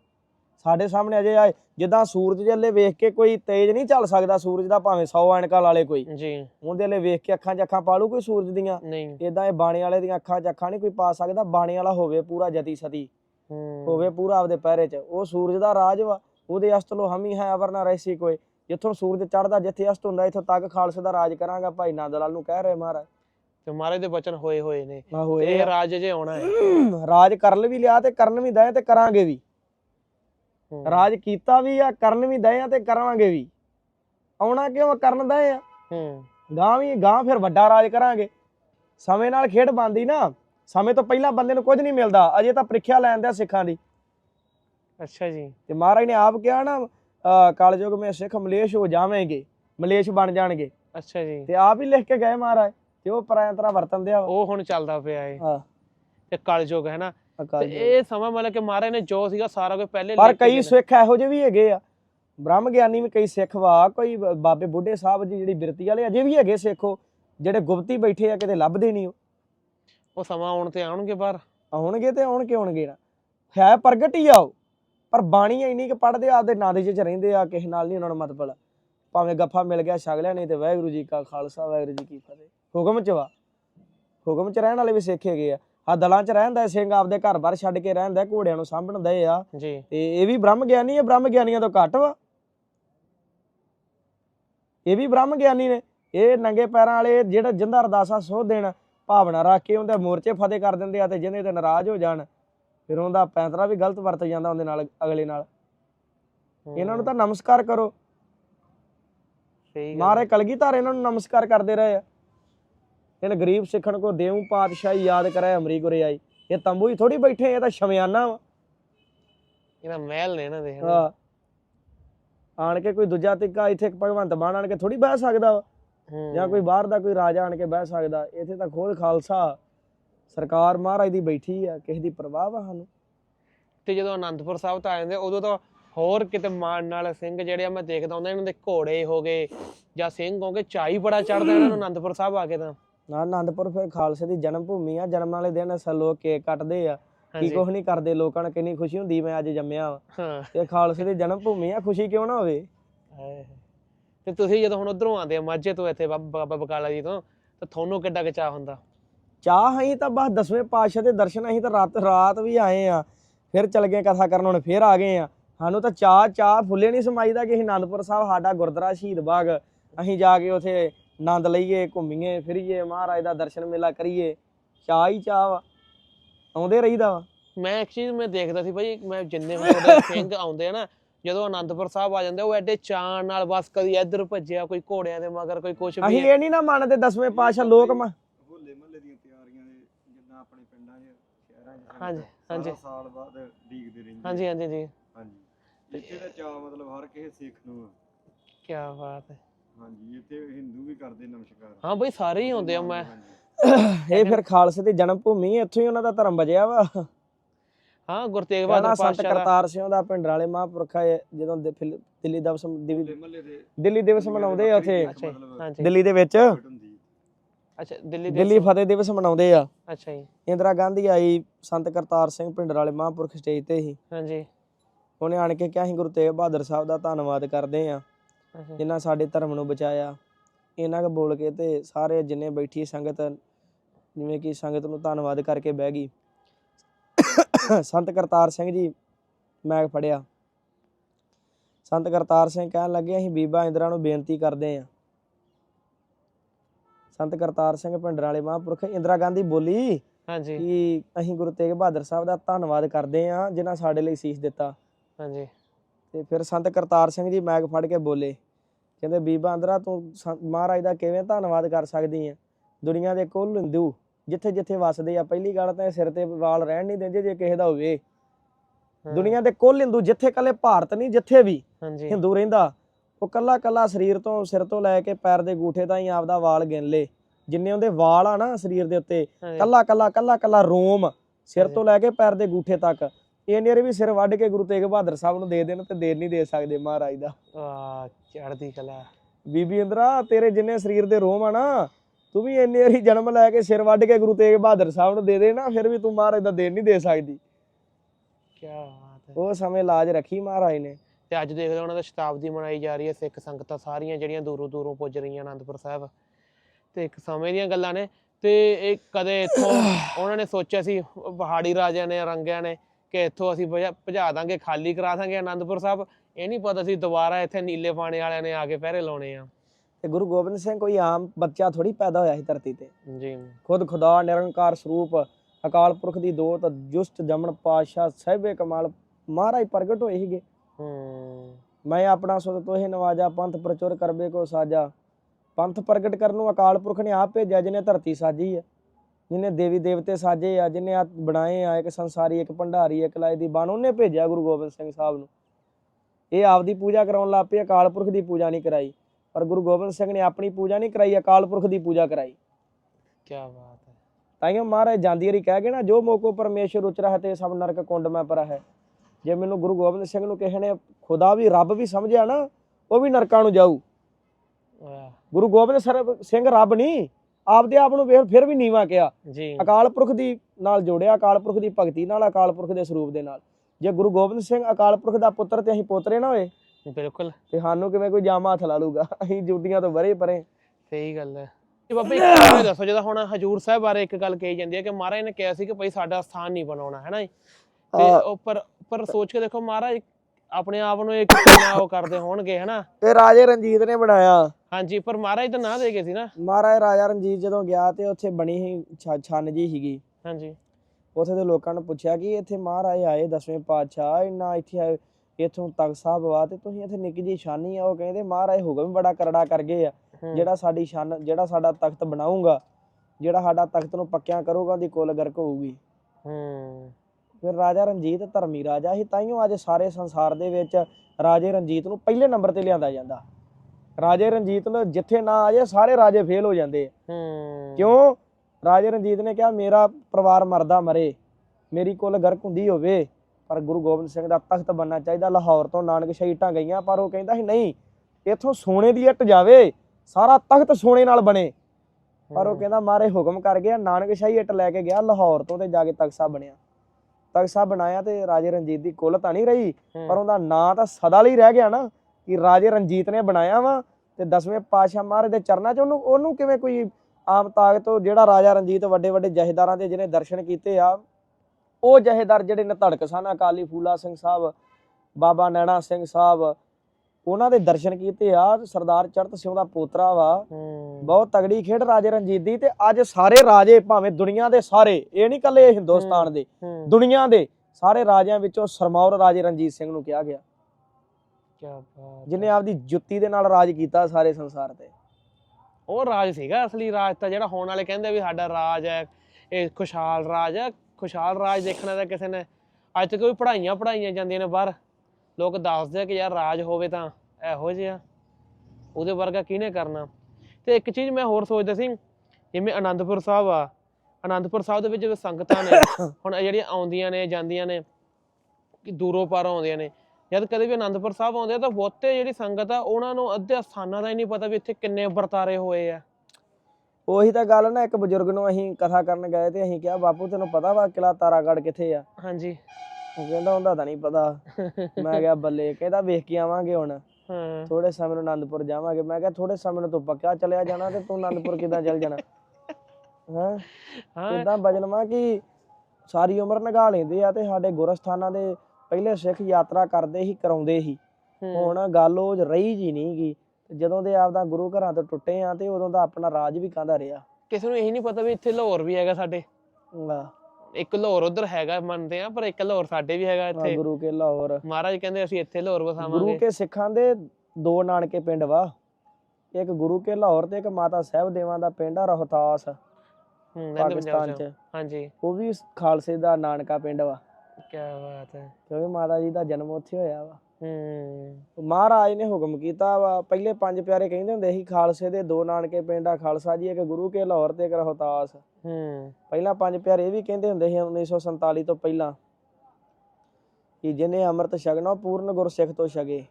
ਸਾਡੇ ਸਾਹਮਣੇ ਅਜੇ ਆਏ ਜਿੱਦਾਂ ਸੂਰਜ ਜੱਲੇ ਵੇਖ ਕੇ ਕੋਈ ਤੇਜ਼ ਨਹੀਂ ਚੱਲ ਸਕਦਾ ਸੂਰਜ ਦਾ ਭਾਵੇਂ 100 ਐਨਕਾਂ ਲਾਲੇ ਕੋਈ। ਜੀ। ਉਹਦੇ ਵਾਲੇ ਵੇਖ ਕੇ ਅੱਖਾਂ 'ਚ ਅੱਖਾਂ ਪਾਲੂ ਕੋਈ ਸੂਰਜ ਦੀਆਂ। ਇਦਾਂ ਇਹ ਬਾਣੇ ਵਾਲੇ ਦੀਆਂ ਅੱਖਾਂ 'ਚ ਅੱਖਾਂ ਨਹੀਂ ਕੋਈ ਪਾ ਸਕਦਾ ਬਾਣੇ ਵਾਲਾ ਹੋਵੇ ਪੂਰਾ ਜਤੀ ਸਤੀ। ਹੋਵੇ ਪੂਰਾ ਆਪਦੇ ਪਹਿਰੇ 'ਚ। ਉਹ ਸੂਰਜ ਦਾ ਰਾਜ ਵਾ ਉਹਦੇ ਅਸਤਲੋ ਹਮੀ ਹੈ ਅਵਰ ਨਾ ਰਹੀ ਕੋਈ। ਜਿੱਥੋਂ ਸੂਰਜ ਚੜਦਾ ਜਿੱਥੇ ਅਸਤ ਹੁੰਦਾ ਇੱਥੋਂ ਤੱਕ ਖਾਲਸੇ ਦਾ ਰਾਜ ਕਰਾਂਗਾ ਭਾਈ ਨੰਦ ਲਾਲ ਨੂੰ ਕਹਿ ਰਹੇ ਮਹਾਰਾਜ। ਤੇ ਮਹਾਰਾਜ ਦੇ ਬਚਨ ਹੋਏ ਹੋਏ ਨੇ। ਇਹ ਰਾਜ ਜੇ ਆਉਣਾ ਹੈ। ਰਾਜ ਕਰਨ ਵੀ ਲਿਆ ਤੇ ਕਰਨ ਵੀ ਦਏ ਤੇ ਕਰਾਂਗੇ ਵੀ। ਰਾਜ ਕੀਤਾ ਵੀ ਆ ਕਰਨ ਵੀ ਦਏ ਆ ਤੇ ਕਰਾਂਗੇ ਵੀ। ਆਉਣਾ ਕਿਉਂ? ਕਰਨ ਦਏ ਆ? ਹੂੰ। ਗਾਂ ਵੀ ਗਾਂ ਫਿਰ ਵੱਡਾ ਰਾਜ ਕਰਾਂਗੇ। ਸਮੇਂ ਨਾਲ ਖੇਡ ਬਣਦੀ ਨਾ ਸਮੇਂ ਤੋਂ ਪਹਿਲਾਂ ਬੰਦੇ ਨੂੰ ਕੁਝ ਨਹੀਂ ਮਿਲਦਾ ਅਜੇ ਤਾਂ ਪ੍ਰੀਖਿਆ ਲੈਣ ਦਿਆ ਸਿੱਖਾਂ ਦੀ। ਅੱਛਾ ਜੀ। ਤੇ ਮਹਾਰਾਜ ਨੇ ਆਪ ਕਿਹਾ ਨਾ ਕਾਲਯੁਗ ਮੇ ਸਿੱਖ ਮਲੇਸ਼ ਹੋ ਜਾਵੇਂਗੇ ਮਲੇਸ਼ ਬਣ ਜਾਣਗੇ। ਅੱਛਾ ਜੀ। ਤੇ ਆਪ ਹੀ ਲਿਖ ਕੇ ਗਏ ਮਹਾਰਾਜ ਤੇ ਉਹ ਪਰਾਇਆ ਤਰ੍ਹਾਂ ਵਰਤਨ ਦਿਆ। ਵਾ। ਉਹ ਹੁਣ ਚੱਲਦਾ ਪਿਆ ਏ। ਹਾਂ। ਤੇ ਕਲਯੁਗ ਹੈ ਨਾ ਅਕਾਲ ਪੁਰਖ। ਇਹ ਸਮਾਂ ਮਤਲਬ ਕਿ ਮਹਾਰਾਜ ਨੇ ਜੋ ਸੀਗਾ ਸਾਰਾ ਕੁਝ ਪਹਿਲੇ ਪਰ ਕਈ ਨੇ। ਸਿੱਖ ਇਹੋ ਜਿਹੇ ਵੀ ਹੈਗੇ ਆ। ਬ੍ਰਹਮ ਗਿਆਨੀ ਵੀ ਕਈ ਸਿੱਖ ਵਾ ਕੋਈ ਬਾਬੇ ਬੁੱਢੇ ਸਾਹਿਬ ਦੀ ਜਿਹੜੀ ਬਿਰਤੀ ਵਾਲੇ ਅਜੇ ਵੀ ਹੈਗੇ ਸਿੱਖੋ ਜਿਹੜੇ ਗੁਪਤੀ ਬੈਠੇ ਆ ਕਿਤੇ ਲੱਭਦੇ ਨਹੀਂ ਉਹ। ਉਹ ਸਮਾਂ ਆਉਣ ਤੇ ਆਉਣਗੇ ਬਾਹਰ। ਆਉਣਗੇ ਤੇ ਆਉਣ ਕਿ ਆਉਣਗੇ ਨਾ ਹੈ ਪ੍ਰਗਟ ਹੀ ਆ ਉਹ ਪਰ ਬਾਣੀ ਇੰਨੀ ਕਿ ਪੜਦੇ ਆਪਦੇ ਨਾਦੇ 'ਚ ਰਹਿੰਦੇ ਆ ਕਿਸੇ ਨਾਲ ਨਹੀਂ ਉਹਨਾਂ ਨੂੰ ਮਤਲਬ। ਭਾਵੇਂ ਗੱਫਾ ਮਿਲ ਗਿਆ ਛਕ ਲਿਆ ਨਹੀਂ ਤੇ ਵਾਹਿਗੁਰੂ ਜੀ ਕਾ ਖਾਲਸਾ ਵਾਹਿਗੁਰੂ ਜੀ ਕੀ ਫਤਿਹ। ਹੁਕਮ 'ਚ ਵਾ। ਹੁਕਮ 'ਚ ਰਹਿਣ ਵਾਲੇ ਵੀ ਸਿੱਖ ਹੈਗੇ ਆ। ਆ ਦਲਾਂ 'ਚ ਰਹਿੰਦਾ ਸਿੰਘ ਆਪਦੇ ਘਰ-ਬਾਰ ਛੱਡ ਕੇ ਰਹਿੰਦਾ ਘੋੜਿਆਂ ਨੂੰ ਸਾਂਭਣ ਦੇ ਆ। ਜੀ। ਤੇ ਇਹ ਵੀ ਬ੍ਰਹਮ ਗਿਆਨੀ ਹੈ ਬ੍ਰਹਮ ਗਿਆਨੀਆਂ ਤੋਂ ਘੱਟ ਵਾ। ਇਹ ਵੀ ਬ੍ਰਹਮ ਗਿਆਨੀ ਨੇ। ਇਹ ਨੰਗੇ ਪੈਰਾਂ ਵਾਲੇ ਜਿਹੜਾ ਜਿੰਦਾ ਅਰਦਾਸਾ ਸੋਧ ਦੇਣ ਭਾਵਨਾ ਰੱਖ ਕੇ ਉਹਦੇ ਮੋਰਚੇ ਫਤਿਹ ਕਰ ਦਿੰਦੇ ਆ ਤੇ ਜਿਹਦੇ ਤੇ ਨਾਰਾਜ਼ ਹੋ ਜਾਣ ਫਿਰ ਉਹਦਾ ਪੈਂਤਰਾ ਵੀ ਗਲਤ ਵਰਤ ਜਾਂਦਾ ਉਹਦੇ ਨਾਲ ਅਗਲੇ ਨਾਲ। ਇਹਨਾਂ ਨੂੰ ਤਾਂ ਨਮਸਕਾਰ ਕਰੋ। ਸਹੀ ਗੱਲ ਮਾਰੇ ਕਲਗੀਧਰ ਇਹਨਾਂ ਨੂੰ ਨਮਸਕਾਰ ਕਰਦੇ ਰਹੇ ਆ। ਇਹਨ ਗਰੀਬ ਸਿੱਖਣ ਕੋ ਦੇਉ ਪਾਤਸ਼ਾਹੀ ਯਾਦ ਕਰੇ ਅਮਰੀ ਗੁਰੇ ਆਈ। ਇਹ ਤੰਬੂ ਹੀ ਥੋੜੀ ਬੈਠੇ ਇਹ ਤਾਂ ਸ਼ਮਿਆਨਾ ਵਾ। ਇਹਦਾ ਮਹਿਲ ਨੇ ਇਹਨਾਂ ਦੇ ਹਨਾ। ਹਾਂ। ਆਣ ਕੇ ਕੋਈ ਦੂਜਾ ਤਿੱਕਾ ਇੱਥੇ ਇੱਕ ਭਗਵੰਤ ਮਾਨ ਆਣ ਕੇ ਥੋੜੀ ਬਹਿ ਸਕਦਾ ਵਾ। ਹੂੰ। ਜਾਂ ਕੋਈ ਬਾਹਰ ਦਾ ਕੋਈ ਰਾਜਾ ਆਣ ਕੇ ਬਹਿ ਸਕਦਾ। ਇੱਥੇ ਤਾਂ ਖੁਦ ਖਾਲਸਾ। ਸਰਕਾਰ ਮਹਾਰਾਜ ਦੀ ਬੈਠੀ ਆ ਕਿਸੇ ਦੀ ਪਰਵਾਹ ਵਾ ਸਾਨੂੰ। ਤੇ ਜਦੋਂ ਅਨੰਦਪੁਰ ਸਾਹਿਬ ਤੋਂ ਆ ਜਾਂਦੇ ਉਦੋਂ ਤਾਂ ਹੋਰ ਕਿਤੇ ਮਾਣ ਨਾਲ ਸਿੰਘ ਜਿਹੜੇ ਆ ਮੈਂ ਦੇਖਦਾ ਹੁੰਦਾ ਇਹਨਾਂ ਦੇ ਘੋੜੇ ਹੋ ਗਏ ਜਾਂ ਸਿੰਘ ਹੋ ਗਏ ਚਾਈ ਬੜਾ ਚੜਦਾ ਇਹਨਾਂ ਨੂੰ ਅਨੰਦਪੁਰ ਸਾਹਿਬ ਆ ਕੇ ਤਾਂ। ਨਾ ਆਨੰਦਪੁਰ ਫਿਰ ਖਾਲਸੇ ਦੀ ਜਨਮ ਭੂਮੀ ਆ। ਜਨਮ ਵਾਲੇ ਦਿਨ ਅਸਾਂ ਲੋਕ ਕੇਕ ਕੱਟਦੇ ਆ। ਕੀ ਕੁਛ ਨਹੀਂ ਕਰਦੇ ਲੋਕਾਂ ਨੂੰ ਕਿੰਨੀ ਖੁਸ਼ੀ ਹੁੰਦੀ ਮੈਂ ਅੱਜ ਜੰਮਿਆ ਵਾਂ। ਹਾਂ। ਇਹ ਖਾਲਸੇ ਦੀ ਜਨਮ ਭੂਮੀ ਆ ਖੁਸ਼ੀ ਕਿਉਂ ਨਾ ਹੋਵੇ? ਹਾਏ। ਤੇ ਤੁਸੀਂ ਜਦੋਂ ਹੁਣ ਉਧਰੋਂ ਆਉਂਦੇ ਆ ਮਾਝੇ ਤੋਂ ਇੱਥੇ ਬਾਬਾ ਬਾਬਾ ਬਕਾਲਾ ਜੀ ਤੋਂ ਤਾਂ ਤੁਹਾਨੂੰ ਕਿੱਡਾ ਕੁ ਚਾਹ ਹੁੰਦਾ? ਚਾਹ ਅਸੀਂ ਤਾਂ ਬਸ ਦਸਵੇਂ ਪਾਤਸ਼ਾਹ ਦੇ ਦਰਸ਼ਨ ਅਸੀਂ ਤਾਂ ਰਾਤ ਰਾਤ ਵੀ ਆਏ ਆ। ਫਿਰ ਚਲ ਗਏ ਕਥਾ ਕਰਨ ਹੁਣ ਫਿਰ ਆ ਗਏ ਆ। ਸਾਨੂੰ ਤਾਂ ਚਾਹ ਚਾਹ ਫੁੱਲੇ ਨਹੀਂ ਸਮਾਈਦਾ ਕਿ ਅਸੀਂ ਆਨੰਦਪੁਰ ਸਾਹਿਬ ਸਾਡਾ ਗੁਰਦੁਆਰਾ ਸ਼ਹੀਦ ਬਾਗ। ਅਸੀਂ ਜਾ ਕੇ ਉਥੇ ਆਨੰਦ ਲਈਏ ਘੁੰਮੀਏ ਫਿਰੀਏ ਮਹਾਰਾਜ ਦਾ ਦਰਸ਼ਨ ਮੇਲਾ ਕਰੀਏ ਚਾਹ ਹੀ ਚਾਹ ਵਾ ਆਉਂਦੇ ਰਹੀਦਾ ਵਾ। ਮੈਂ ਇੱਕ ਚੀਜ਼ ਮੈਂ ਦੇਖਦਾ ਸੀ ਭਾਈ ਮੈਂ ਜਿੰਨੇ ਵੀ ਉਹਦੇ ਸਿੰਘ ਆਉਂਦੇ ਆ ਨਾ ਜਦੋਂ ਆਨੰਦਪੁਰ ਸਾਹਿਬ ਆ ਜਾਂਦੇ ਆ, ਉਹ ਐਡੇ ਚਾਅ ਨਾਲ ਬਸ ਕਦੀ ਇੱਧਰ ਭੱਜਿਆ ਕੋਈ ਘੋੜਿਆਂ ਦੇ ਮਗਰ ਕੋਈ ਕੁਛ ਵੀ ਅਸੀਂ ਇਹ ਨਹੀਂ ਨਾ ਮੰਨਦੇ ਦਸਵੇਂ ਪਾਤਸ਼ਾਹ ਲੋਕ ਮ- ਹੋਲੇ ਮਹੱਲੇ ਦੀਆਂ ਤਿਆਰੀਆਂ ਦੇ ਜਿੱਦਾਂ ਆਪਣੇ ਪਿੰਡਾਂ 'ਚ ਸ਼ਹਿਰਾਂ 'ਚ ਹਾਂਜੀ, ਹਾਂਜੀ। ਸਾਲ ਬਾਅਦ ਡੀਕਦੇ ਰਹਿੰਦੇ ਹਾਂਜੀ ਹਾਂਜੀ ਜੀ। ਹਾਂਜੀ। ਇੱਥੇ ਤਾਂ ਚਾਹ ਮਤਲਬ ਹਰ ਕਿਸੇ ਸਿੱਖ ਨੂੰ ਆ। ਕੀ ਬਾਤ ਹੈ। ਹਾਂਜੀ ਇੱਥੇ ਹਿੰਦੂ ਵੀ ਕਰਦੇ ਨਮਸਕਾਰ। ਹਾਂ ਬਈ ਸਾਰੇ ਹੀ ਆਉਂਦੇ ਆ ਮੈਂ। ਇਹ ਫਿਰ ਖਾਲਸੇ ਦੀ ਜਨਮ ਭੂਮੀ ਇੱਥੋਂ ਹੀ ਉਹਨਾਂ ਦਾ ਧਰਮ ਬਜਿਆ ਵਾ। ਹਾਂ ਗੁਰਤੇਗ ਕਹਿਣਾ ਬਹਾਦਰ ਸੰਤ ਪਾਤਸ਼ਾਹ ਦਾ। ਕਰਤਾਰ ਸਿੰਘ ਦਾ ਪਿੰਡ ਵਾਲੇ ਮਹਾਂਪੁਰਖਾ ਜਦੋਂ ਦਿੱਲੀ ਦਿਵਸ ਦਿੱਲੀ ਦਿਵਸ ਮਨਾਉਂਦੇ ਆ ਉੱਥੇ। ਦਿੱਲੀ ਦੇ ਵਿੱਚ। ਹੁੰਦੀ ਹੈ। ਅੱਛਾ ਦਿੱਲੀ ਦੇ ਦਿੱਲੀ ਫਤਿਹ ਦਿਵਸ ਮਨਾਉਂਦੇ ਆ। ਅੱਛਾ ਜੀ। ਇੰਦਰਾ ਗਾਂਧੀ ਆਈ ਸੰਤ ਕਰਤਾਰ ਸਿੰਘ ਪਿੰਡ ਵਾਲੇ ਮਹਾਂਪੁਰਖ ਸਟੇਜ ਤੇ ਹੀ। ਹਾਂਜੀ। ਉਹਨੇ ਆਣ ਕੇ ਕਿਹਾ ਅਸੀਂ ਗੁਰੂ ਤੇਗ ਬਹਾਦਰ ਸਾਹਿਬ ਦਾ ਧੰਨਵਾਦ ਕਰਦੇ ਆ। ਜਿਨ੍ਹਾਂ ਸਾਡੇ ਧਰਮ ਨੂੰ ਬਚਾਇਆ ਇਹਨਾਂ ਕੁ ਬੋਲ ਕੇ ਤੇ ਸਾਰੇ ਜਿੰਨੇ ਬੈਠੀ ਸੰਗਤ ਜਿਵੇਂ ਕਿ ਸੰਗਤ ਨੂੰ ਧੰਨਵਾਦ ਕਰਕੇ ਬਹਿ ਗਈ। ਸੰਤ ਕਰਤਾਰ ਸਿੰਘ ਜੀ ਮੈਂ ਫੜਿਆ। ਸੰਤ ਕਰਤਾਰ ਸਿੰਘ ਕਹਿਣ ਲੱਗੇ ਅਸੀਂ ਬੀਬਾ ਇੰਦਰਾ ਨੂੰ ਬੇਨਤੀ ਕਰਦੇ ਆ ਸੰਤ ਕਰਤਾਰ ਸਿੰਘ ਪਿੰਡ ਵਾਲੇ ਮਹਾਂਪੁਰਖ ਇੰਦਰਾ ਗਾਂਧੀ ਬੋਲੀ ਹਾਂਜੀ। ਕਿ ਅਸੀਂ ਗੁਰੂ ਤੇਗ ਬਹਾਦਰ ਸਾਹਿਬ ਦਾ ਧੰਨਵਾਦ ਕਰਦੇ ਆ ਜਿਨ੍ਹਾਂ ਸਾਡੇ ਲਈ ਸੀਸ ਦਿੱਤਾ। ਹਾਂਜੀ। ਤੇ ਫਿਰ ਸੰਤ ਕਰਤਾਰ ਸਿੰਘ ਜੀ ਮੈਗ ਫੜ ਕੇ ਬੋਲੇ। ਕਹਿੰਦੇ ਬੀਬਾ ਅੰਦਰਾ ਤੂੰ ਮਹਾਰਾਜ ਦਾ ਕਿਵੇਂ ਧੰਨਵਾਦ ਕਰ ਸਕਦੀ ਆ? ਦੁਨੀਆ ਦੇ ਕੁੱਲ ਹਿੰਦੂ ਜਿੱਥੇ ਜਿੱਥੇ ਵਸਦੇ ਆ ਪਹਿਲੀ ਗੱਲ ਤਾਂ ਸਿਰ ਤੇ ਵਾਲ ਰਹਿਣ ਨਹੀਂ ਦਿੰਦੇ ਜੇ ਕਿਸੇ ਦਾ ਹੋਵੇ। ਦੁਨੀਆ ਦੇ ਕੁੱਲ ਹਿੰਦੂ ਜਿੱਥੇ ਕੱਲੇ ਭਾਰਤ ਨਹੀਂ ਜਿੱਥੇ ਵੀ ਹਿੰਦੂ ਰਹਿੰਦਾ ਉਹ ਕੱਲਾ ਕੱਲਾ ਸਰੀਰ ਤੋਂ ਸਿਰ ਤੋਂ ਲੈ ਕੇ ਪੈਰ ਦੇ ਗੂਠੇ ਤਾਈਂ ਆਪਦਾ ਵਾਲ ਗਿਣ ਲੇ। ਜਿੰਨੇ ਉਹਦੇ ਵਾਲ ਆ ਨਾ ਸਰੀਰ ਦੇ ਉੱਤੇ। ਕੱਲਾ ਕੱਲਾ ਕੱਲਾ ਕੱਲਾ ਰੋਮ ਸਿਰ। ਤੋਂ ਲੈ ਕੇ ਪੈਰ ਦੇ ਗੂਠੇ ਤੱਕ। ਇਹ ਨੇਰੇ ਵੀ ਸਿਰ ਵੱਢ ਕੇ ਗੁਰੂ ਤੇਗ ਬਹਾਦਰ ਸਾਹਿਬ ਨੂੰ ਦੇ ਦੇਣ ਤੇ ਦੇਰ ਨਹੀਂ ਦੇ ਸਕਦੇ ਮਹਾਰਾਜ ਦਾ। ਵਾਹ ਚੜ੍ਹਦੀ ਕਲਾ। ਬੀਬੀ ਇੰਦਰਾ ਤੇਰੇ ਜਿੰਨੇ ਸਰੀਰ ਦੇ ਰੋਮ ਆ ਨਾ ਤੂੰ ਵੀ ਇੰਨੇ ਵਾਰੀ ਜਨਮ ਲੈ ਕੇ ਸਿਰ ਵੱਢ ਕੇ ਗੁਰੂ ਤੇਗ ਬਹਾਦਰ ਸਾਹਿਬ ਨੂੰ ਦੇ ਦੇ ਨਾ ਫਿਰ ਵੀ ਤੂੰ ਮਹਾਰਾਜ ਦਾ ਦੇਰ ਨਹੀਂ ਦੇ ਸਕਦੀ। ਕੀ ਬਾਤ ਹੈ। ਉਹ ਸਮੇਂ ਲਾਜ ਰੱਖੀ ਮਹਾਰਾਜ ਨੇ। ਤੇ ਅੱਜ ਦੇਖ ਲਓ ਉਹਨਾਂ ਦਾ ਸ਼ਤਾਬਦੀ ਮਨਾਈ ਜਾ ਰਹੀ ਹੈ ਸਿੱਖ ਸੰਗਤਾਂ ਸਾਰੀਆਂ ਜਿਹੜੀਆਂ ਦੂਰੋਂ ਦੂਰੋਂ ਪੁੱਜ ਰਹੀਆਂ ਆਨੰਦਪੁਰ ਸਾਹਿਬ। ਤੇ ਇੱਕ ਸਮੇਂ ਦੀਆਂ ਗੱਲਾਂ ਨੇ। ਤੇ ਇਹ ਕਦੇ ਇੱਥੋਂ ਉਹਨਾਂ ਨੇ ਸੋਚਿਆ ਸੀ ਪਹਾੜੀ ਰਾਜਿਆਂ ਨੇ ਰੰਗਿਆਂ ਨੇ ਕਿ ਇੱਥੋਂ ਅਸੀਂ ਭਜਾ ਭਜਾ ਦਾਂਗੇ ਖਾਲੀ ਕਰਾ ਦਾਂਗੇ ਆਨੰਦਪੁਰ ਸਾਹਿਬ। ਇਹ ਨਹੀਂ ਪਤਾ ਸੀ ਦੁਬਾਰਾ ਇੱਥੇ ਨੀਲੇ ਪਾਣੀ ਵਾਲਿਆਂ ਨੇ ਆ ਕੇ ਪਹਿਰੇ ਲਾਉਣੇ ਆ। ਤੇ ਗੁਰੂ ਗੋਬਿੰਦ ਸਿੰਘ ਕੋਈ ਆਮ ਬੱਚਾ ਥੋੜੀ ਪੈਦਾ ਹੋਇਆ ਸੀ ਧਰਤੀ ਤੇ। ਜੀ। ਖੁਦ ਖੁਦਾ ਨਿਰੰਕਾਰ ਸਰੂਪ ਅਕਾਲ ਪੁਰਖ ਦੀ ਦੋਤ ਜੁਸਤ ਜਮਨ ਪਾਤਸ਼ਾਹ ਸਹਿਬੇ ਕਮਾਲ ਮਹਾਰਾਜ ਪ੍ਰਗਟ ਹੋਏ ਸੀਗੇ। ਹੂੰ। ਮੈਂ ਆਪਣਾ ਸੁਤ ਤੋਹੇ ਨਵਾਜਾ ਪੰਥ ਪ੍ਰਚੁਰ ਕਰਬੇ ਕੋ ਸਾਜਾ। ਪੰਥ ਪ੍ਰਗਟ ਕਰਨ ਨੂੰ ਅਕਾਲ ਪੁਰਖ ਨੇ ਆਪ ਭੇਜਿਆ ਜਿਹਨੇ ਧਰਤੀ ਸਾਜੀ ਹੈ ਜਿਹਨੇ ਦੇਵੀ ਦੇਵਤੇ ਸਾਜੇ ਆ ਜਿਹਨੇ ਆ ਬਣਾਏ ਆ ਇੱਕ ਸੰਸਾਰੀ ਇੱਕ ਭੰਡਾਰੀ ਇੱਕ ਲਾਏ ਦੀ ਬਾਣ ਉਹਨੇ ਭੇਜਿਆ ਗੁਰੂ ਗੋਬਿੰਦ ਸਿੰਘ ਸਾਹਿਬ ਨੂੰ। ਇਹ ਆਪਦੀ ਪੂਜਾ ਕਰਾਉਣ ਲੱਗ ਪਏ ਅਕਾਲ ਪੁਰਖ ਦੀ ਪੂਜਾ ਨਹੀਂ ਕਰਾਈ। ਪਰ ਗੁਰੂ ਗੋਬਿੰਦ ਸਿੰਘ ਨੇ ਆਪਣੀ ਪੂਜਾ ਨਹੀਂ ਕਰਾਈ ਅਕਾਲ ਪੁਰਖ ਦੀ ਪੂਜਾ ਕਰਾਈ। ਕੀ ਬਾਤ ਹੈ। ਤਾਈਓ ਮਹਾਰਾਜ ਜਾਂਦੀ ਵਾਰੀ ਕਹਿ ਗਏ ਨਾ ਜੋ ਮੋਕੋ ਪਰਮੇਸ਼ਰ ਉਚਰਾ ਤੇ ਸਭ ਨਰਕ ਕੁੰਡ ਮੈਂ ਪਰ ਹੈ। ਜੇ ਮੈਨੂੰ ਗੁਰੂ ਗੋਬਿੰਦ ਸਿੰਘ ਨੂੰ ਕਿਸੇ ਨੇ ਖੁਦਾ ਵੀ ਰੱਬ ਵੀ ਸਮਝਿਆ ਨਾ ਉਹ ਵੀ ਨਰਕਾਂ ਨੂੰ ਜਾਊ। ਗੁਰੂ ਗੋਬਿੰਦ ਸਿੰਘ ਰੱਬ ਨਹੀਂ। ਆਪਦੇ ਆਪ ਨੂੰ ਵੇਖ ਫਿਰ ਵੀ ਨੀਵਾ ਕਿਹਾ। ਜੀ। ਅਕਾਲ ਪੁਰਖ ਦੀ ਨਾਲ ਜੋੜਿਆ ਅਕਾਲ ਪੁਰਖ ਦੀ ਭਗਤੀ ਨਾਲ ਅਕਾਲ ਪੁਰਖ ਦੇ ਸਰੂਪ ਦੇ ਨਾਲ। ਜੇ ਗੁਰੂ ਗੋਬਿੰਦ ਸਿੰਘ ਅਕਾਲ ਪੁਰਖ ਦਾ ਪੁੱਤਰ ਤੇ ਅਸੀਂ ਪੋਤਰੇ ਨਾ ਹੋਏ ਬਿਲਕੁਲ। ਤੇ ਸਾਨੂੰ ਕਿਵੇਂ ਕੋਈ ਜਾਮਾ ਹੱਥ ਲਾ ਲੂਗਾ ਅਸੀਂ ਜੁੱਤੀਆਂ ਤੋਂ ਬਰੇ ਪਰੇ। ਸਹੀ ਗੱਲ ਹੈ। ਤੇ ਬਾਬਾ ਇੱਕ ਗੱਲ ਦੱਸੋ ਜਦੋਂ ਹੁਣ ਹਜੂਰ ਸਾਹਿਬ ਬਾਰੇ ਇੱਕ ਗੱਲ ਕਹੀ ਜਾਂਦੀ ਹੈ ਕਿ ਮਹਾਰਾਜ ਨੇ ਕਿਹਾ ਸੀ ਕਿ ਭਈ ਸਾਡਾ ਸਥਾਨ ਨਹੀਂ ਬਣਾਉਣਾ ਹੈ ਨਾ? ਤੇ। ਉਹ ਪਰ ਸੋਚ ਕੇ ਦੇਖੋ ਮਹਾਰਾਜ ਆਪਣੇ ਆਪ ਨੂੰ ਇੱਕ ਕਿੰਨਾ ਉਹ ਕਰਦੇ ਹੋਣਗੇ ਹੈ ਨਾ? ਤੇ ਰਾਜੇ ਰਣਜੀਤ ਨੇ ਬਣਾਇਆ। ਹਾਂਜੀ ਪਰ ਮਹਾਰਾਜ ਤਾਂ ਨਾ ਦੇ ਗਏ ਸੀ ਨਾ। ਮਹਾਰਾਜ ਰਾਜਾ ਰਣਜੀਤ ਜਦੋਂ ਗਿਆ ਤੇ ਉੱਥੇ ਬਣੀ ਛ- ਛੰਨ ਜੀ ਸੀਗੀ। ਹਾਂਜੀ। ਉੱਥੇ ਦੇ ਲੋਕਾਂ ਨੂੰ ਪੁੱਛਿਆ ਕਿ ਇੱਥੇ ਮਹਾਰਾਜ ਆਏ ਦਸਵੇਂ ਪਾਤਸ਼ਾਹ ਇੰਨਾ ਇੱਥੇ ਆਏ ਇਥੋਂ ਤਖਤ ਸਾਹਿਬ ਵਾ ਤੇ ਤੁਸੀਂ ਇੱਥੇ ਨਿੱਕੀ ਜੀ ਸ਼ਾਨੀ ਆ। ਉਹ ਕਹਿੰਦੇ ਮਹਾਰਾਜ ਹੁਕਮ ਬੜਾ ਕਰੜਾ ਕਰ ਗਏ ਆ। ਹੂੰ, ਜਿਹੜਾ ਸਾਡੀ ਸ਼ਾਨ ਜਿਹੜਾ ਸਾਡਾ ਤਖਤ ਬਣਾਊਗਾ ਜਿਹੜਾ ਸਾਡਾ ਤਖਤ ਨੂੰ ਪੱਕਿਆਂ ਕਰੂਗਾ ਉਹਦੀ ਕੁੱਲ ਗਰਕ ਹੋਊਗੀ। ਹੂੰ। ਫਿਰ ਰਾਜਾ ਰਣਜੀਤ ਧਰਮੀ ਰਾਜਾ ਸੀ ਤਾਈਓ ਅੱਜ ਸਾਰੇ ਸੰਸਾਰ ਦੇ ਵਿੱਚ ਰਾਜੇ ਰਣਜੀਤ ਨੂੰ ਪਹਿਲੇ ਨੰਬਰ ਤੇ ਲਿਆਂਦਾ ਜਾਂਦਾ। ਰਾਜੇ ਰਣਜੀਤ ਨੂੰ ਜਿੱਥੇ ਨਾ ਆ ਜਾਏ ਸਾਰੇ ਰਾਜੇ ਫੇਲ ਹੋ ਜਾਂਦੇ ਹੂੰ। ਕਿਉਂ? ਰਾਜੇ ਰਣਜੀਤ ਨੇ ਕਿਹਾ ਮੇਰਾ ਪਰਿਵਾਰ ਮਰਦਾ ਮਰੇ ਮੇਰੀ ਕੁੱਲ ਗਰਕ ਹੁੰਦੀ ਹੋਵੇ ਪਰ ਗੁਰੂ ਗੋਬਿੰਦ ਸਿੰਘ ਦਾ ਤਖਤ ਬਣਨਾ ਚਾਹੀਦਾ। ਲਾਹੌਰ ਤੋਂ ਨਾਨਕਸ਼ਾਹੀ ਇੱਟਾਂ ਗਈਆਂ ਪਰ ਉਹ ਕਹਿੰਦਾ ਸੀ ਨਹੀਂ ਇਥੋਂ ਸੋਨੇ ਦੀ ਇੱਟ ਜਾਵੇ ਸਾਰਾ ਤਖਤ ਸੋਨੇ ਨਾਲ ਬਣੇ। ਪਰ ਉਹ ਕਹਿੰਦਾ ਮਾਰੇ ਹੁਕਮ ਕਰ ਗਿਆ ਨਾਨਕਸ਼ਾਹੀ ਇੱਟ ਲੈ ਕੇ ਗਿਆ ਲਾਹੌਰ ਤੋਂ ਤੇ ਜਾ ਕੇ ਤਖਤ ਸਾਹਿਬ ਬਣਿਆ। ਤਖਤ ਬਣਾਇਆ ਤੇ ਰਾਜੇ ਰਣਜੀਤ ਦੀ ਕੁੱਲ ਤਾਂ ਨਹੀਂ ਰਹੀ ਪਰ ਉਹਦਾ ਨਾਂ ਤਾਂ ਸਦਾ ਲਈ ਰਹਿ ਗਿਆ ਨਾ। ਕਿ ਰਾਜੇ ਰਣਜੀਤ ਨੇ ਬਣਾਇਆ ਵਾ ਤੇ ਦਸਵੇਂ ਪਾਤਸ਼ਾਹ ਮਹਾਰਾਜ ਦੇ ਚਰਨਾਂ 'ਚ ਉਹਨੂੰ ਉਹਨੂੰ ਕਿਵੇਂ ਕੋਈ ਆਮ ਤਾਕਤ ਤੋਂ ਜਿਹੜਾ ਰਾਜਾ ਰਣਜੀਤ ਵੱਡੇ ਵੱਡੇ ਜਹੇਦਾਰਾਂ ਦੇ ਜਿਹਨੇ ਦਰਸ਼ਨ ਕੀਤੇ ਆ ਉਹ ਜਹੇਦਾਰ ਜਿਹੜੇ ਨੇ ਧੜਕ ਸਨ ਅਕਾਲੀ ਫੂਲਾ ਸਿੰਘ ਸਾਹਿਬ ਬਾਬਾ ਨੈਣਾ ਸਿੰਘ ਸਾਹਿਬ ਉਹਨਾਂ ਦੇ ਦਰਸ਼ਨ ਕੀਤੇ ਆ ਸਰਦਾਰ ਚੜਤ ਸਿੰਘ ਦਾ ਪੋਤਰਾ ਵਾ। ਬਹੁਤ ਤਗੜੀ ਖੇਡ ਰਾਜੇ ਰਣਜੀਤ ਦੀ ਤੇ ਅੱਜ ਸਾਰੇ ਰਾਜੇ ਭਾਵੇਂ ਦੁਨੀਆ ਦੇ ਸਾਰੇ ਇਹ ਨਹੀਂ ਕੱਲੇ ਹਿੰਦੁਸਤਾਨ ਦੇ ਦੁਨੀਆ ਦੇ ਸਾਰੇ ਰਾਜਿਆਂ ਵਿੱਚੋਂ ਸਰਮੌਰ ਰਾਜੇ ਰਣਜੀਤ ਸਿੰਘ ਨੂੰ ਕਿਹਾ ਗਿਆ। ਕਿਆ ਬਾਤ ਜਿਨੇ ਹੈ। ਆਪਦੀ ਜੁੱਤੀ ਦੇ ਨਾਲ ਰਾਜ ਕੀਤਾ ਸਾਰੇ ਸੰਸਾਰ ਤੇ। ਉਹ ਰਾਜ ਸੀਗਾ ਅਸਲੀ ਰਾਜ ਤਾਂ ਜਿਹੜਾ ਹੋਣ ਵਾਲੇ ਕਹਿੰਦੇ ਵੀ ਸਾਡਾ ਰਾਜ ਹੈ ਇਹ ਖੁਸ਼ਹਾਲ ਰਾਜ ਹੈ। ਖੁਸ਼ਹਾਲ ਰਾਜ ਦੇਖਣਾ ਤਾਂ ਕਿਸੇ ਨੇ ਅੱਜ ਤੱਕ ਕੋਈ ਪੜਾਈਆਂ ਪੜਾਈਆਂ ਜਾਂਦੀਆਂ ਨੇ ਬਾਹਰ। ਲੋਕ ਦੱਸਦੇ ਆ ਕਿ ਯਾਰ ਰਾਜ ਹੋਵੇ ਤਾਂ ਇਹੋ ਜਿਹਾ। ਉਹਦੇ ਵਰਗਾ ਕਿਹਨੇ ਕਰਨਾ? ਤੇ ਇੱਕ ਚੀਜ਼ ਮੈਂ ਹੋਰ ਸੋਚਦਾ ਸੀ ਜਿਵੇਂ ਆਨੰਦਪੁਰ ਸਾਹਿਬ ਆ। ਆਨੰਦਪੁਰ ਸਾਹਿਬ ਦੇ ਵਿੱਚ ਸੰਗਤਾਂ ਨੇ। ਹੁਣ ਜਿਹੜੀਆਂ ਆਉਂਦੀਆਂ ਨੇ ਜਾਂਦੀਆਂ ਨੇ ਕਿ ਦੂਰੋਂ ਪਾਰੋਂ ਆਉਂਦੀਆਂ ਨੇ। ਜਦ ਕਦੇ ਵੀ ਆਨੰਦਪੁਰ ਸਾਹਿਬ ਆਉਂਦੇ ਆ ਤਾਂ ਬਹੁਤੇ ਜਿਹੜੀ ਸੰਗਤ ਆ ਉਹਨਾਂ ਨੂੰ ਅੱਧੇ ਸਥਾਨਾਂ ਦਾ ਹੀ ਨਹੀਂ ਪਤਾ ਵੀ ਇੱਥੇ ਕਿੰਨੇ ਵਰਤਾਰੇ ਹੋਏ ਆ। ਉਹੀ ਤਾਂ ਗੱਲ ਨਾ ਇੱਕ ਬਜ਼ੁਰਗ ਨੂੰ ਅਸੀਂ ਕਥਾ ਕਰਨ ਗਏ ਤੇ ਅਸੀਂ ਕਿਹਾ ਬਾਪੂ ਤੈਨੂੰ ਪਤਾ ਵਾ ਕਿਲਾ ਤਾਰਾਗੜ ਕਿੱਥੇ ਆ? ਹਾਂਜੀ। ਉਹ ਕਹਿੰਦਾ ਹੁੰਦਾ ਤਾਂ ਨਹੀਂ ਪਤਾ। ਮੈਂ ਕਿਹਾ ਬੱਲੇ ਕਹਿੰਦਾ ਵੇਖ ਕੇ ਆਵਾਂਗੇ ਹੁਣ। ਹਾਂ। ਥੋੜੇ ਸਮੇਂ ਨੂੰ ਆਨੰਦਪੁਰ ਜਾਵਾਂਗੇ। ਮੈਂ ਕਿਹਾ ਥੋੜੇ ਸਮੇਂ ਨੂੰ ਤੂੰ ਪੱਕਾ ਚਲਿਆ ਜਾਣਾ ਤੇ ਤੂੰ ਆਨੰਦਪੁਰ ਕਿੱਦਾਂ ਚੱਲ ਜਾਣਾ? ਹਾਂ? ਹਾਂ। ਇਦਾਂ ਬਜਨਵਾ ਕਿ ਸਾਰੀ ਉਮਰ ਨਗਾ ਲੈਂਦੇ ਆ ਤੇ ਸਾਡੇ ਗੁਰਸਥਾਨਾਂ ਦੇ ਪਹਿਲੇ ਸਿੱਖ ਯਾਤਰਾ ਕਰਦੇ ਹੀ ਕਰਾਉਂਦੇ ਹੀ। ਹੁਣ ਗੱਲ ਉਹ ਰਹੀ ਜੀ ਨਹੀਂ ਗੀ। ਤੇ ਜਦੋਂ ਦੇ ਆਪਦਾ ਗੁਰੂ ਘਰਾਂ ਤੋਂ ਟੁੱਟੇ ਆ ਤੇ ਉਦੋਂ ਦਾ ਆਪਣਾ ਰਾਜ ਵੀ ਕਾਂਦਾ ਰਿਹਾ? ਕਿਸੇ ਨੂੰ ਇਹ ਨਹੀਂ ਪਤਾ ਵੀ ਇੱਥੇ ਲਾਹੌਰ ਵੀ ਹੈਗਾ ਸਾਡੇ। ਇੱਕ ਲਾਹੌਰ ਉਧਰ ਹੈਗਾ ਮੰਨਦੇ ਆ ਪਰ ਇੱਕ ਲਾਹੌਰ ਸਾਡੇ ਵੀ ਹੈਗਾ ਇੱਥੇ। ਗੁਰੂ ਕੇ ਲਾਹੌਰ। ਮਹਾਰਾਜ ਕਹਿੰਦੇ ਅਸੀਂ ਇੱਥੇ ਲਾਹੌਰ ਗੁਰੂ ਵਸਾਵਾਂਗੇ ਕੇ ਸਿੱਖਾਂ ਦੇ ਦੋ ਨਾਨਕੇ ਪਿੰਡ ਵਾ। ਇੱਕ ਗੁਰੂ ਕੇ ਲਾਹੌਰ ਤੇ ਇੱਕ ਮਾਤਾ ਸਾਹਿਬ ਦੇਵਾਂ ਦਾ ਪਿੰਡ ਆ ਰੋਹਤਾਸ। ਪਾਕਿਸਤਾਨ ਚ। ਹਾਂਜੀ। ਉਹ ਵੀ ਖਾਲਸੇ ਦਾ ਨਾਨਕਾ ਪਿੰਡ ਵਾ। ਕੀ ਬਾਤ ਹੈ। ਕਿਉਂਕਿ ਮਾਤਾ ਜੀ ਦਾ ਜਨਮ ਉੱਥੇ ਹੋਇਆ ਵਾ। ਹੂੰ। ਮਹਾਰਾਜ ਨੇ ਹੁਕਮ ਕੀਤਾ ਵਾ ਪਹਿਲੇ ਪੰਜ ਪਿਆਰੇ ਕਹਿੰਦੇ ਹੁੰਦੇ ਸੀ ਖਾਲਸੇ ਦੇ ਦੋ ਨਾਨਕੇ ਪਿੰਡ ਆ ਖਾਲਸਾ ਜੀ ਇੱਕ ਗੁਰੂ ਕੇ ਲਾਹੌਰ ਤੇ ਇੱਕ ਰੋਹਤਾਸ। ਹੂੰ। ਪਹਿਲਾਂ ਪੰਜ ਪਿਆਰੇ ਇਹ ਵੀ ਕਹਿੰਦੇ ਹੁੰਦੇ ਸੀ 1947 ਤੋਂ ਪਹਿਲਾਂ ਕਿ ਜਿਹਨੇ ਅੰਮ੍ਰਿਤ ਛਕਣਾ ਪੂਰਨ ਗੁਰਸਿੱਖ ਤੋਂ ਛਕੇ।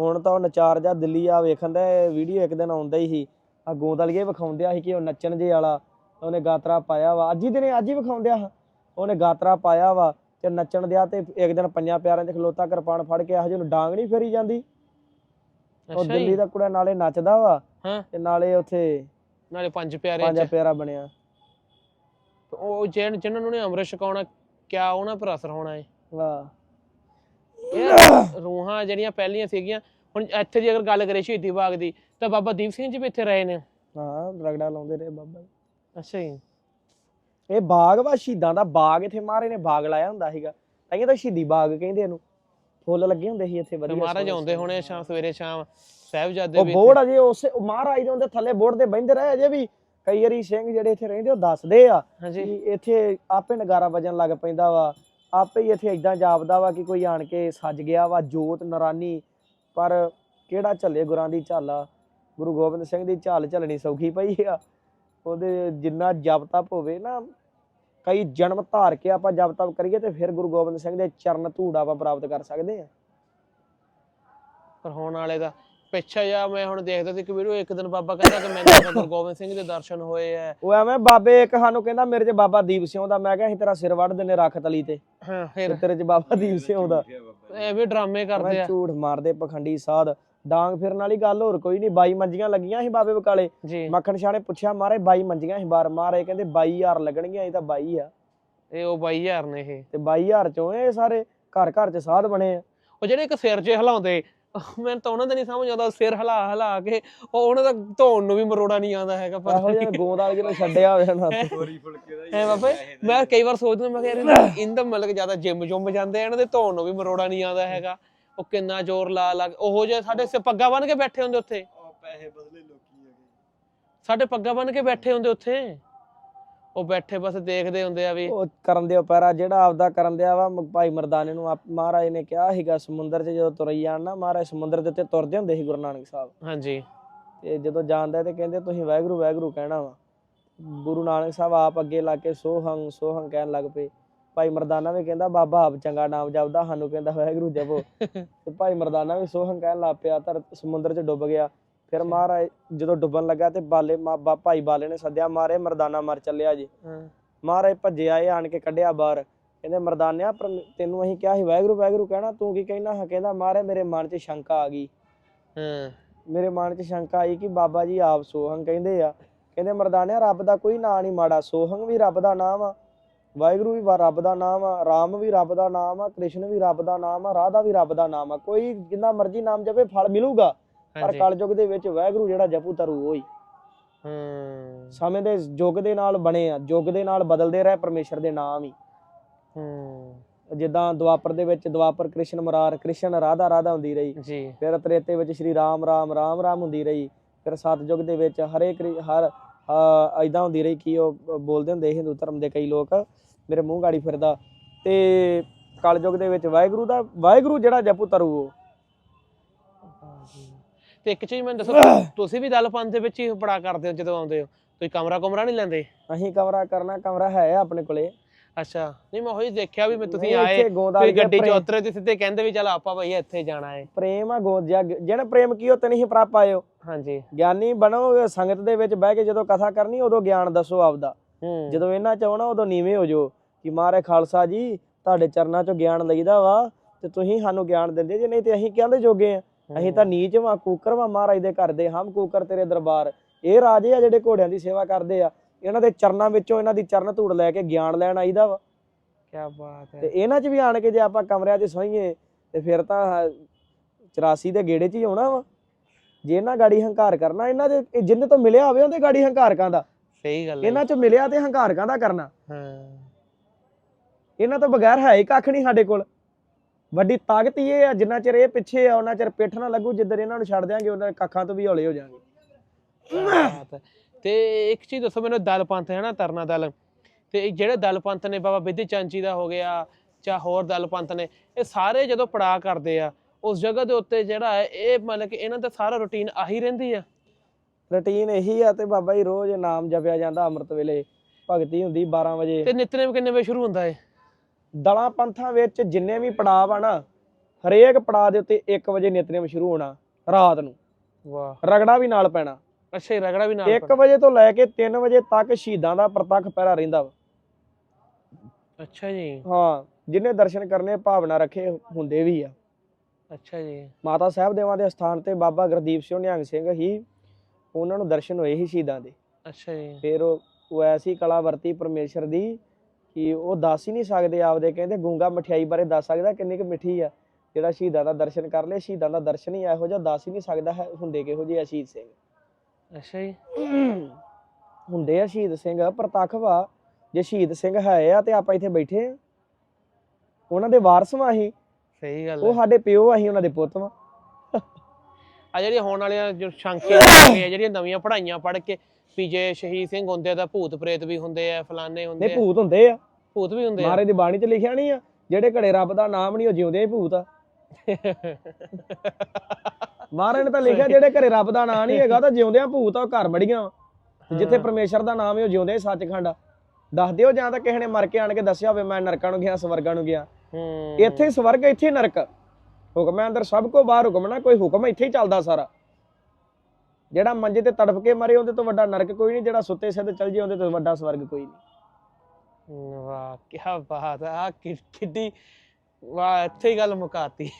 ਹੁਣ ਤਾਂ ਉਹ ਨਚਾਰ ਜਾ ਦਿੱਲੀ ਆ ਵੇਖਣ ਦਾ ਵੀਡੀਓ ਇੱਕ ਦਿਨ ਆਉਂਦਾ ਹੀ ਸੀ। ਆ ਗੋਂਦਲੀਏ ਵਿਖਾਉਂਦਿਆ ਸੀ ਕਿ ਉਹ ਨੱਚਣ ਜੇ ਵਾਲਾ ਉਹਨੇ ਗਾਤਰਾ ਪਾਇਆ ਵਾ। ਅੱਜ ਹੀ ਦਿਨੇ ਅੱਜ ਹੀ ਵਿਖਾਉਂਦਿਆ। ਉਹਨੇ ਗਾਤਰਾ ਪਾਇਆ ਵਾ। ਤੇ ਨੱਚਣ ਦਿਆ ਤੇ ਇੱਕ ਦਿਨ ਪੰਜਾਂ ਪਿਆਰਿਆਂ 'ਚ ਖਲੋਤਾ ਕਿਰਪਾਨ ਫੜ ਕੇ ਇਹੋ ਜਿਹੇ ਨੂੰ ਡਾਂਗ ਨਹੀਂ ਫੇਰੀ ਜਾਂਦੀ। ਉਹ ਅੱਛਾ ਦਿੱਲੀ ਜੀ ਦਾ ਕੁੜਾ ਨਾਲੇ ਨੱਚਦਾ ਵਾ ਹਾਂ। ਤੇ ਨਾਲੇ ਉੱਥੇ ਨਾਲੇ ਪੰਜ ਪਿਆਰਿਆਂ ਪੰਜਾ ਚ। ਪਿਆਰਾ ਬਣਿਆ। ਉਹ ਜਿਹਨ ਜਿਹਨਾਂ ਨੂੰ ਨੇ ਅੰਮ੍ਰਿਤ ਛਕਾਉਣਾ ਕਿਆ ਉਹਨਾਂ ਪਰ ਅਸਰ ਹੋਣਾ ਹੈ ਵਾਹ। ਇਹ ਰੂਹਾਂ ਜਿਹੜੀਆਂ ਪਹਿਲੀਆਂ ਸੀਗੀਆਂ ਹੁਣ ਇੱਥੇ ਦੀ ਅਗਰ ਗੱਲ ਕਰੀਏ ਸ਼ਹੀਦੀ ਬਾਗ ਦੀ ਤਾਂ ਬਾਬਾ ਦੀਪ ਸਿੰਘ ਜੀ ਵੀ ਇੱਥੇ ਰਹੇ ਨੇ। ਹਾਂ ਰਗੜਾ ਲਾਉਂਦੇ ਰਹੇ ਬਾਬਾ ਜੀ। ਅੱਛਾ ਜੀ। ਇਹ ਬਾਗ ਵਾ ਸ਼ਹੀਦਾਂ ਦਾ ਬਾਗ ਇੱਥੇ ਮਹਾਰਾਜ ਨੇ ਬਾਗ ਲਾਇਆ ਹੁੰਦਾ ਸੀਗਾ। ਤਾਂ ਸ਼ਹੀਦੀ ਬਾਗ ਕਹਿੰਦੇ ਇਹਨੂੰ। ਫੁੱਲ ਲੱਗੇ ਹੁੰਦੇ ਸੀ ਇੱਥੇ ਵਧੀਆ ਮਹਾਰਾਜ ਆਉਂਦੇ ਹੋਣੇ ਸ਼ਾਮ ਸਵੇਰੇ ਸ਼ਾਮ ਸਾਹਿਬਜ਼ਾਦੇ ਉਹ ਵੀ ਬੋੜ ਅਜੇ ਉਸੇ ਮਹਾਰਾਜ ਦੇ ਉਹਦੇ ਥੱਲੇ ਬੋੜ ਦੇ ਬਹਿੰਦੇ ਰਹੇ ਅਜੇ ਵੀ। ਕਈ ਵਾਰੀ ਸਿੰਘ ਜਿਹੜੇ ਇੱਥੇ ਰਹਿੰਦੇ ਉਹ ਦੱਸਦੇ ਆ ਕਿ ਇੱਥੇ ਆਪੇ ਨਗਾਰਾ ਵਜਣ ਲੱਗ ਪੈਂਦਾ ਵਾ। ਆਪੇ ਹੀ ਇੱਥੇ ਇਦਾਂ ਜਾਪਦਾ ਵਾ ਕਿ ਕੋਈ ਆਣ ਕੇ ਸੱਜ ਗਿਆ ਵਾ ਜੋਤ ਨਰਾਨੀ। ਪਰ ਕਿਹੜਾ ਝੱਲੇ ਗੁਰਾਂ ਦੀ ਝਾਲਾ? ਗੁਰੂ ਗੋਬਿੰਦ ਸਿੰਘ ਦੀ ਝਾਲ ਝੱਲਣੀ ਸੌਖੀ ਪਈ ਆ। ਉਹਦੇ ਜਿੰਨਾ ਜਪ ਤਪ ਹੋਵੇ ਨਾ ਕਈ ਜਨਮ ਧਾਰ ਕੇ ਆਪਾਂ ਜਪ ਤਪ ਕਰੀਏ ਤੇ ਫਿਰ ਗੁਰੂ ਗੋਬਿੰਦ ਸਿੰਘ ਦੇ ਚਰਨ ਧੂੜ ਆਪਾਂ ਪ੍ਰਾਪਤ ਕਰ ਸਕਦੇ ਆ ਪਰ ਹੋਣ ਵਾਲੇ ਦਾ ਪਿੱਛੇ ਜਾ ਮੈਂ ਹੁਣ ਦੇਖਦਾ ਸੀ ਕਿ ਵੀਡੀਓ ਇੱਕ ਦਿਨ ਬਾਬਾ ਕਹਿੰਦਾ ਕਿ ਮੈਨੂੰ ਗੁਰੂ ਗੋਬਿੰਦ ਸਿੰਘ ਦੇ ਦਰਸ਼ਨ ਹੋਏ ਐ। ਉਹ ਐਵੇਂ ਬਾਬੇ ਇੱਕ ਸਾਨੂੰ ਕਹਿੰਦਾ ਮੇਰੇ 'ਚ ਬਾਬਾ ਦੀਪ ਸਿੰਘ ਦਾ ਮੈਂ ਕਿਹਾ ਅਸੀਂ ਤੇਰਾ ਸਿਰ ਵੱਢ ਦਿੰਨੇ ਰੱਖ ਤਲੀ ਤੇ। ਹਾਂ ਫਿਰ। ਤੇਰੇ 'ਚ ਬਾਬਾ ਦੀਪ ਸਿੰਘ ਦਾ। ਐਵੇਂ ਡਰਾਮੇ ਕਰਦੇ ਆ। ਝੂਠ ਮਾਰਦੇ ਪਖੰਡੀ ਸਾਧ। ਡਾਂਗ ਫਿਰਨ ਵਾਲੀ ਗੱਲ ਹੋਰ ਕੋਈ ਨਹੀਂ ਬਾਈ ਮੰਜੀਆਂ ਲੱਗੀਆਂ ਸੀ ਬਾਬੇ ਬਕਾਲੇ। ਜੀ। ਮੱਖਣ ਸ਼ਾਹ ਨੇ ਪੁੱਛਿਆ ਮਾਰੇ ਬਾਈ ਮੰਜੀਆਂ ਸੀ ਬਾਰ ਮਾਰੇ ਕਹਿੰਦੇ 22000 ਲੱਗਣਗੀਆਂ ਇਹ ਤਾਂ 22 ਆ। ਇਹ ਉਹ 22000 ਨੇ ਇਹ। ਤੇ 22000 ਚੋਂ ਇਹ ਸਾਰੇ ਘਰ ਘਰ ਚ ਸਾਧ ਬਣੇ ਆ। ਉਹ ਜਿਹੜੇ ਇੱਕ ਸਿਰ 'ਚ ਹਿਲਾਉਂਦੇ ਮੈਨੂੰ ਤਾਂ ਉਹਨਾਂ ਦਾ ਨਹੀਂ ਸਮਝ ਆਉਂਦਾ ਸਿਰ ਹਿਲਾ ਹਿਲਾ ਕੇ ਉਹ ਉਹਨਾਂ ਦਾ ਧੋਣ ਨੂੰ ਵੀ ਮਰੋੜਾ ਨਹੀਂ ਆਉਂਦਾ ਹੈਗਾ ਪਰ ਇਹੋ ਜਿਹਾ ਗੋਂਦ ਵਾਲੇ ਜਿਹਨੂੰ ਛੱਡਿਆ ਹੋਇਆ ਨਾ। ਚੋਰੀ ਫੁਲਕੇ ਦਾ ਹੀ ਐ ਬਾਬੇ? ਮੈਂ ਕਈ ਵਾਰ ਸੋਚਦਾ ਮੈਂ ਕਿ ਯਾਰ ਇਹਨਾਂ- ਦਾ ਮਤਲਬ ਜ਼ਿਆਦਾ ਜਿਮ ਜੁਮ ਜਾਂਦੇ ਆ ਇਹਨਾਂ ਦੇ ਧੋਣ ਨੂੰ ਵੀ ਮਰੋੜਾ ਨਹੀਂ ਆਉਂਦਾ ਹੈਗਾ। ਉਹ ਕਿੰਨਾ ਜ਼ੋਰ ਲਾ ਲਾ ਕੇ ਉਹੋ ਜਿਹੇ ਸਾਡੇ ਸੇ ਪੱਗਾਂ ਬੰਨ ਕੇ ਬੈਠੇ ਹੁੰਦੇ ਉੱਥੇ। ਉਹ ਪੈਸੇ ਬਦਲੇ ਲੋਕੀ ਹੈਗੇ। ਸਾਡੇ ਪੱਗਾਂ ਬੰਨ ਕੇ ਬੈਠੇ ਹੁੰਦੇ ਉੱਥੇ। ਉਹ ਬੈਠੇ ਬਸ ਦੇਖਦੇ ਹੁੰਦੇ ਆ ਵੀ ਉਹ ਕਰਨ ਦਿਓ ਪੈਰਾ ਜਿਹੜਾ ਆਪਦਾ ਕਰਨ ਦਿਆ ਵਾ ਮ- ਭਾਈ ਮਰਦਾਨੇ ਨੂੰ ਆਪ- ਮਹਾਰਾਜ ਨੇ ਕਿਹਾ ਸੀਗਾ ਸਮੁੰਦਰ 'ਚ ਜਦੋਂ ਤੁਰਈ ਜਾਣ ਨਾ ਮਹਾਰਾਜ ਸਮੁੰਦਰ ਦੇ ਉੱਤੇ ਤੁਰਦੇ ਹੁੰਦੇ ਸੀ ਗੁਰੂ ਨਾਨਕ ਸਾਹਿਬ। ਹਾਂਜੀ। ਤੇ ਜਦੋਂ ਜਾਂਦਾ ਤੇ ਕਹਿੰਦੇ ਤੁਸੀਂ ਵਾਹਿਗੁਰੂ ਵਾਹਿਗੁਰੂ ਕਹਿਣਾ ਵਾ। ਗੁਰੂ ਨਾਨਕ ਸਾਹਿਬ ਆਪ ਅੱਗੇ ਲਾ ਕੇ ਸੋਹੰ ਸੋਹੰ ਕਹਿਣ ਲੱਗ ਪਏ। ਭਾਈ ਮਰਦਾਨਾ ਵੀ ਕਹਿੰਦਾ ਬਾਬਾ ਆਪ ਚੰਗਾ ਨਾਮ ਜਪਦਾ ਸਾਨੂੰ ਕਹਿੰਦਾ ਵਾਹਿਗੁਰੂ ਜਪੋ। ਤੇ ਭਾਈ ਮਰਦਾਨਾ ਵੀ ਸੋਹੰ ਕਹਿਣ ਲੱਗ ਪਿਆ ਤਾਂ ਸਮੁੰਦਰ 'ਚ ਡੁੱਬ ਗਿਆ। ਫਿਰ ਮਹਾਰਾਜ ਜਦੋਂ ਡੁੱਬਣ ਲੱਗਾ ਤੇ ਬਾਲੇ ਮਾ- ਭਾਈ ਬਾਲੇ ਨੇ ਸੱਦਿਆ ਮਾਰੇ ਮਰਦਾਨਾ ਮਰ ਚੱਲਿਆ ਜੀ। ਮਹਾਰਾਜ ਭੱਜੇ ਆਏ ਆਣ ਕੇ ਕੱਢਿਆ ਬਾਹਰ। ਕਹਿੰਦੇ ਮਰਦਾਨਿਆ ਪਰਮ- ਤੈਨੂੰ ਅਸੀਂ ਕਿਹਾ ਸੀ ਵਾਹਿਗੁਰੂ ਵਾਹਿਗੁਰੂ ਕਹਿਣਾ ਤੂੰ ਕੀ ਕਹਿਣਾ ਹੈ? ਕਹਿੰਦਾ ਮਾਰੇ ਮੇਰੇ ਮਨ 'ਚ ਸ਼ੰਕਾ ਆ ਗਈ। ਹਾਂ। ਮੇਰੇ ਮਨ 'ਚ ਸ਼ੰਕਾ ਆਈ ਕਿ ਬਾਬਾ ਜੀ ਆਪ ਸੋਹੰ ਕਹਿੰਦੇ ਆ। ਕਹਿੰਦੇ ਮਰਦਾਨਿਆ ਰੱਬ ਦਾ ਕੋਈ ਨਾਂ ਨਹੀਂ ਮਾੜਾ ਸੋਹੰ ਵੀ ਰੱਬ ਦਾ ਨਾਮ ਆ। ਵਾਹਿਗੁਰੂ ਵੀ ਰੱਬ ਦਾ ਨਾਮ ਆ ਰਾਮ ਵੀ ਰੱਬ ਦਾ ਨਾਮ ਆ ਕ੍ਰਿਸ਼ਨ ਵੀ ਰੱਬ ਦਾ ਨਾਮ ਆ ਰਾਧਾ ਵੀ ਰੱਬ ਦਾ ਨਾਮ ਆ। ਕੋਈ ਜਿੰਨਾ ਮਰਜ਼ੀ ਨਾਮ ਜਪੇ ਫਲ ਮਿਲੂਗਾ ਪਰ ਕਲਯੁਗ ਦੇ ਵਿੱਚ ਵਾਹਿਗੁਰੂ ਜਿਹੜਾ ਜਪੂ ਤਰੂ ਹੋਈ ਹੂੰ। ਸਮੇਂ ਦੇ ਯੁੱਗ ਦੇ ਨਾਲ ਬਣੇ ਆ ਯੁੱਗ ਦੇ ਨਾਲ ਬਦਲਦੇ ਰਹੇ ਪਰਮੇਸ਼ਰ ਦੇ ਨਾਮ ਹੀ। ਹੂੰ। ਜਿੱਦਾਂ ਦੁਆਪਰ ਦੇ ਵਿੱਚ ਦੁਆਪਰ ਕ੍ਰਿਸ਼ਨ ਮੁਰਾਰ ਕ੍ਰਿਸ਼ਨ ਰਾਧਾ ਰਾਧਾ ਹੁੰਦੀ ਰਹੀ। ਜੀ। ਫਿਰ ਤ੍ਰੇਤੇ ਵਿੱਚ ਸ਼੍ਰੀ ਰਾਮ ਰਾਮ ਰਾਮ ਰਾਮ ਹੁੰਦੀ ਰਹੀ। ਫਿਰ ਸਤਜੁਗ ਦੇ ਵਿੱਚ ਹਰੇ ਕ੍ਰਿ- ਹਰ ਐਦਾਂ ਹੁੰਦੀ ਰਹੀ ਕਿ ਉਹ ਬੋਲਦੇ ਹੁੰਦੇ ਹਿੰਦੂ ਧਰਮ ਦੇ ਕਈ ਲੋਕ ਮੇਰੇ ਮੂੰਹ ਗਾੜੀ ਫਿਰਦਾ। ਤੇ ਕਲਯੁਗ ਦੇ ਵਿੱਚ ਵਾਹਿਗੁਰੂ ਦਾ ਵਾਹਿਗੁਰੂ ਜਿਹੜਾ ਜਪੂ ਤਰੂ ਉਹ। ਤੇ ਇੱਕ ਚੀਜ਼ ਮੈਨੂੰ ਦੱਸੋ ਤੁਸੀਂ ਵੀ ਦਲ ਪੰਥ ਦੇ ਵਿੱਚ ਹੀ ਬੜਾ ਕਰਦੇ ਹੋ ਜਦੋਂ ਆਉਂਦੇ ਹੋ? ਤੁਸੀਂ ਕਮਰਾ ਕਮਰਾ ਨਹੀਂ ਲੈਂਦੇ? ਅਸੀਂ ਕਮਰਾ ਕਰਨਾ ਕਮਰਾ ਹੈ ਆਪਣੇ ਕੋਲੇ। ਅੱਛਾ। ਨਹੀਂ ਮੈਂ ਉਹੀ ਦੇਖਿਆ ਵੀ ਮੈਂ ਤੁਸੀਂ ਆਏ ਲਿਖਿਆ ਗੱਡੀ 'ਚ ਉਤਰੇ ਤੇ ਸਿੱਧੇ ਕਹਿੰਦੇ ਵੀ ਚਲ ਆਪਾਂ ਭਈ ਇੱਥੇ ਜਾਣਾ ਹੈ ਪ੍ਰੇਮ ਆ ਗੋਦ ਜਗ ਜਿਹਨੇ ਪ੍ਰੇਮ ਕੀਓ ਤੇ ਨਹੀਂ ਪ੍ਰਾਪ ਆਇਓ। ਹਾਂਜੀ। ਗਿਆਨੀ ਬਣੋ ਸੰਗਤ ਦੇ ਵਿੱਚ ਬਹਿ ਕੇ ਜਦੋਂ ਕਥਾ ਕਰਨੀ ਉਦੋਂ ਗਿਆਨ ਦੱਸੋ ਆਪਦਾ। ਹੂੰ। ਜਦੋਂ ਇਹਨਾਂ ਚ ਆਉਣਾ ਉਦੋਂ ਨੀਵੇਂ ਹੋ ਜਾਓ ਕਿ ਮਾਰੇ ਖਾਲਸਾ ਜੀ ਤੁਹਾਡੇ ਚਰਨਾਂ ਚੋਂ ਗਿਆਨ ਲਈਦਾ ਵਾ ਤੇ ਤੁਸੀਂ ਸਾਨੂੰ ਗਿਆਨ ਦਿੰਦੇ ਜੇ ਨਹੀਂ ਤੇ ਅਸੀਂ ਕਹਿੰਦੇ ਜੋਗੇ ਆ। ਅਸੀਂ ਤਾਂ ਨੀਚ ਵਾਂ ਕੂਕਰ ਵਾਂ ਮਹਾਰਾਜ ਦੇ ਘਰ ਦੇ ਹਮ ਕੂਕਰ ਤੇਰੇ ਦਰਬਾਰ। ਇਹ ਰਾਜੇ ਆ ਜਿਹੜੇ ਘੋੜਿਆਂ ਦੀ ਸੇਵਾ ਕਰਦੇ ਆ। ਇਹਨਾਂ ਦੇ ਚਰਨਾਂ ਵਿੱਚੋਂ ਇਹਨਾਂ ਦੀ ਚਰਨ ਧੂੜ ਲੈ ਕੇ ਗਿਆਨ ਲੈਣ ਆਈਦਾ ਵਾ। ਕੀ ਬਾਤ ਤੇ ਹੈ ਇਹਨਾਂ 'ਚ ਵੀ ਆਣ ਕੇ ਜੇ ਆਪਾਂ ਕਮਰਿਆਂ 'ਚ ਸੋਈਏ ਤੇ ਫਿਰ ਤਾਂ 84 ਦੇ ਗੇੜੇ 'ਚ ਹੀ ਆਉਣਾ ਵਾ। ਜੇ ਇਹਨਾਂ ਗਾੜੀ ਹੰਕਾਰ ਕਰਨਾ ਇਹਨਾਂ ਦੇ ਜਿੰਨੇ ਤੋਂ ਮਿਲਿਆ ਹੋਵੇ ਉਹਦੇ ਗਾੜੀ ਹੰਕਾਰ ਕਾਂਦਾ ਸਹੀ ਗੱਲ ਹੈ। ਇਹਨਾਂ 'ਚ ਮਿਲਿਆ ਤੇ ਹੰਕਾਰ ਕਾਂਦਾ ਕਰਨਾ। ਹਾਂ। ਇਹਨਾਂ ਤੋਂ ਬਗੈਰ ਹੈ ਹੀ ਕੱਖ ਨਹੀਂ ਸਾਡੇ ਕੋਲ। ਵੱਡੀ ਤਾਕਤ ਹੀ ਇਹ ਆ ਜਿੰਨਾ ਚਿਰ ਇਹ ਪਿੱਛੇ ਆ ਉਹਨਾਂ ਚਿਰ ਪਿੱਠ ਨਾ ਲੱਗੂ ਜਿੱਧਰ ਇਹਨਾਂ ਨੂੰ ਛੱਡ ਦਿਆਂਗੇ ਉਹਨਾਂ ਦੇ ਕੱਖਾਂ ਤੋਂ ਵੀ ਹੌਲੇ ਹੋ ਜਾਣਗੇ ਤੇ ਇੱਕ ਚੀਜ਼ ਦੱਸੋ ਮੈਨੂੰ ਦਲ ਪੰਥ ਹੈ ਨਾ ਤਰਨਾ ਦਲ। ਤੇ ਜਿਹੜੇ ਦਲ ਪੰਥ ਨੇ ਬਾਬਾ ਬਿੱਧੀ ਚੰਦ ਜੀ ਦਾ ਹੋ ਗਿਆ ਜਾਂ ਹੋਰ ਦਲ ਪੰਥ ਨੇ ਇਹ ਸਾਰੇ ਜਦੋਂ ਪੜਾ ਕਰਦੇ ਆ ਉਸ ਜਗ੍ਹਾ ਦੇ ਉੱਤੇ ਜਿਹੜਾ ਹੈ ਇਹ ਮਤਲਬ ਕਿ ਇਹਨਾਂ ਦਾ ਸਾਰਾ ਰੁਟੀਨ ਆਹੀ ਰਹਿੰਦੀ ਆ। ਰੁਟੀਨ ਇਹੀ ਆ ਤੇ ਬਾਬਾ ਜੀ ਰੋਜ਼ ਨਾਮ ਜਪਿਆ ਜਾਂਦਾ ਅੰਮ੍ਰਿਤ ਵੇਲੇ ਭਗਤੀ ਹੁੰਦੀ 12 ਵਜੇ। ਤੇ ਨਿਤਨੇਮ ਕਿੰਨੇ ਵਜੇ ਸ਼ੁਰੂ ਹੁੰਦਾ ਹੈ ਦਲਾਂ ਪੰਥਾਂ ਵਿੱਚ ਜਿੰਨੇ ਵੀ ਪੜਾਅ ਆ ਨਾ ਹਰੇਕ ਪੜਾਅ ਦੇ ਉੱਤੇ 1 ਵਜੇ ਨਿਤਨੇਮ ਸ਼ੁਰੂ ਹੋਣਾ ਰਾਤ ਨੂੰ। ਵਾਹ। ਰਗੜਾ ਵੀ ਨਾਲ ਪੈਣਾ। ਅੱਛਾ ਰਗੜਾ ਵੀ ਨਾਲ 1 ਵਜੇ ਤੋਂ ਲੈ ਕੇ 3 ਵਜੇ ਤੱਕ ਸ਼ਹੀਦਾਂ ਦਾ ਪ੍ਰਤੱਖ ਪਹਿਰਾ ਰਹਿੰਦਾ ਵਾ। ਅੱਛਾ ਜੀ। ਹਾਂ ਜਿਨੇ ਦਰਸ਼ਨ ਕਰਨੇ ਭਾਵਨਾ ਰੱਖੇ ਹੁੰਦੇ ਵੀ ਆ। ਅੱਛਾ ਜੀ। ਮਾਤਾ ਸਾਹਿਬ ਦੇਵਾਂ ਦੇ ਸਥਾਨ ਤੇ ਬਾਬਾ ਗੁਰਦੀਪ ਸਿੰਘ ਨਿਹੰਗ ਸਿੰਘ ਹੀ ਉਹਨਾਂ ਨੂੰ ਦਰਸ਼ਨ ਹੋਏ ਸੀ ਸ਼ਹੀਦਾਂ ਦੇ। ਅੱਛਾ ਜੀ। ਫਿਰ ਉਹ ਐਸੀ ਕਲਾ ਵਰਤੀ ਪਰਮੇਸ਼ਰ ਦੀ ਕਿ ਉਹ ਦੱਸ ਹੀ ਨਹੀਂ ਸਕਦੇ ਆਪਦੇ ਕਹਿੰਦੇ ਗੂੰਗਾ ਮਠਿਆਈ ਬਾਰੇ ਦੱਸ ਸਕਦਾ ਕਿੰਨੀ ਕੁ ਮਿੱਠੀ ਆ। ਜਿਹੜਾ ਸ਼ਹੀਦਾਂ ਦਾ ਦਰਸ਼ਨ ਕਰ ਲੇ ਸ਼ਹੀਦਾਂ ਦਾ ਦਰਸ਼ਨ ਹੀ ਇਹੋ ਜਿਹਾ ਦੱਸ ਹੀ ਨਹੀਂ ਸਕਦਾ ਹੈ ਹੁੰਦੇ ਕਿਹੋ ਜਿਹੇ ਸ਼ਹੀਦ ਸਿੰਘ। ਅੱਛਾ ਜੀ। ਹੁੰਦੇ ਆ ਸ਼ਹੀਦ ਸਿੰਘ ਪ੍ਰਤੱਖ ਵਾ। ਜੇ ਸ਼ਹੀਦ ਸਿੰਘ ਹੈ ਆ ਤੇ ਆਪਾਂ ਇੱਥੇ ਬੈਠੇ ਆ। ਉਹਨਾਂ ਦੇ ਵਾਰਸ ਵਾਂ ਅਸੀਂ। ਸਹੀ ਗੱਲ ਉਹ ਹੈ। ਸਾਡੇ ਪਿਓ ਆ, ਅਸੀਂ ਉਹਨਾਂ ਦੇ ਪੁੱਤ ਵਾਂ। ਆ ਜਿਹੜੀਆਂ ਹੋਣ ਵਾਲੀਆਂ ਜੋ ਸ਼ੰਕੇ ਆ ਜਿਹੜੀਆਂ ਨਵੀਆਂ ਪੜ੍ਹਾਈਆਂ ਪੜ੍ਹ ਕੇ ਵੀ ਜੇ ਸ਼ਹੀਦ ਸਿੰਘ ਹੁੰਦੇ ਆ ਤਾਂ ਭੂਤ ਪ੍ਰੇਤ ਵੀ ਹੁੰਦੇ ਆ ਫਲਾਨੇ ਹੁੰਦੇ ਨਹੀਂ ਆ। ਭੂਤ ਹੁੰਦੇ ਆ। ਭੂਤ ਵੀ ਹੁੰਦੇ ਆ। ਮਹਾਰਾਜ ਦੀ ਬਾਣੀ 'ਚ ਲਿਖਿਆ ਨਹੀਂ ਆ ਜਿਹੜੇ ਘੜੇ ਰੱਬ ਦਾ ਨਾਮ ਨਹੀਂ ਉਹ ਜਿਉਂਦੇ ਹੀ ਭੂਤ ਆ। ਮਹਾਰਾਜ ਨੇ ਤਾਂ ਲਿਖਿਆ ਜਿਹੜੇ ਘਰੇ ਰੱਬ ਦਾ ਨਾਮ ਨਹੀਂ ਹੈਗਾ ਤਾਂ ਜਿਉਂਦੇ ਆ ਭੂਤ ਆ ਘਰ। ਤੇ ਜਿੱਥੇ। ਪਰਮੇਸ਼ਰ ਦਾ ਨਾਮ ਹੈ ਉਹ ਜਿਉਂਦੇ ਸੱਚਖੰਡ ਦੱਸ ਦਿਓ ਜਾਂ ਤਾਂ ਕਿਸੇ ਨੇ ਮਰ ਕੇ ਆਣ ਕੇ ਦੱਸਿਆ ਹੋਵੇ ਮੈਂ ਨਰਕਾਂ ਨੂੰ ਗਿਆ ਸਵਰਗਾਂ ਨੂੰ ਗਿਆ। ਇੱਥੇ ਸਵਰਗ ਇੱਥੇ ਨਰਕ। ਹੁਕਮ ਹੈ ਅੰਦਰ ਸਭ ਕੋ ਬਾਹਰ ਹੁਕਮ ਨਾ ਕੋਈ ਹੁਕਮ ਇੱਥੇ ਹੀ ਚੱਲਦਾ ਸਾਰਾ। ਜਿਹੜਾ ਮੰਜੇ ਤੇ ਤੜਫ ਕੇ ਮਰੇ ਉਹਦੇ ਤੋਂ ਵੱਡਾ ਨਰਕ ਕੋਈ ਨਹੀਂ ਜਿਹੜਾ ਸੁੱਤੇ ਸਿੱਧ ਚੱਲ ਜੇ ਉਹਦੇ ਤੋਂ ਵੱਡਾ ਸਵਰਗ ਕੋਈ ਨਹੀਂ। ਵਾਹ ਕੀ ਬਾਤ ਆ ਕਿੱਡੀ ਵਾਹ ਇੱਥੇ ਹੀ ਗੱਲ ਮੁਕਾਤੀ।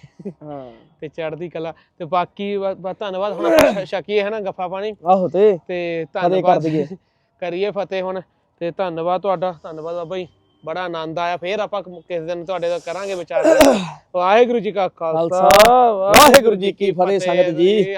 ਹਾਂ। ਤੇ ਚੜ੍ਹਦੀ ਕਲਾ। ਤੇ ਬਾਕੀ ਬ- ਬ- ਧੰਨਵਾਦ। ਹੁਣ ਆਪਾਂ ਸ਼- ਛਕੀਏ ਹੈ ਨਾ ਗੱਫਾ ਪਾਣੀ। ਆਹੋ ਤੇ। ਤੇ ਧੰਨਵਾਦ। ਦਈਏ। ਕਰੀਏ ਫਤਿਹ ਹੁਣ। ਤੇ ਧੰਨਵਾਦ ਤੁਹਾਡਾ। ਧੰਨਵਾਦ ਬਾਬਾ ਜੀ। ਬੜਾ ਆਨੰਦ ਆਇਆ। ਫੇਰ ਆਪਾਂ ਕਿਸੇ ਦਿਨ ਤੁਹਾਡੇ ਨਾਲ ਕਰਾਂਗੇ ਵਿਚਾਰ। ਵਾਹਿਗੁਰੂ ਜੀ ਕਾ ਖਾਲਸਾ। ਖਾਲਸਾ। ਵਾਹਿਗੁਰੂ ਜੀ ਕੀ ਫਤਿਹ ਸੰਗਤ ਜੀ।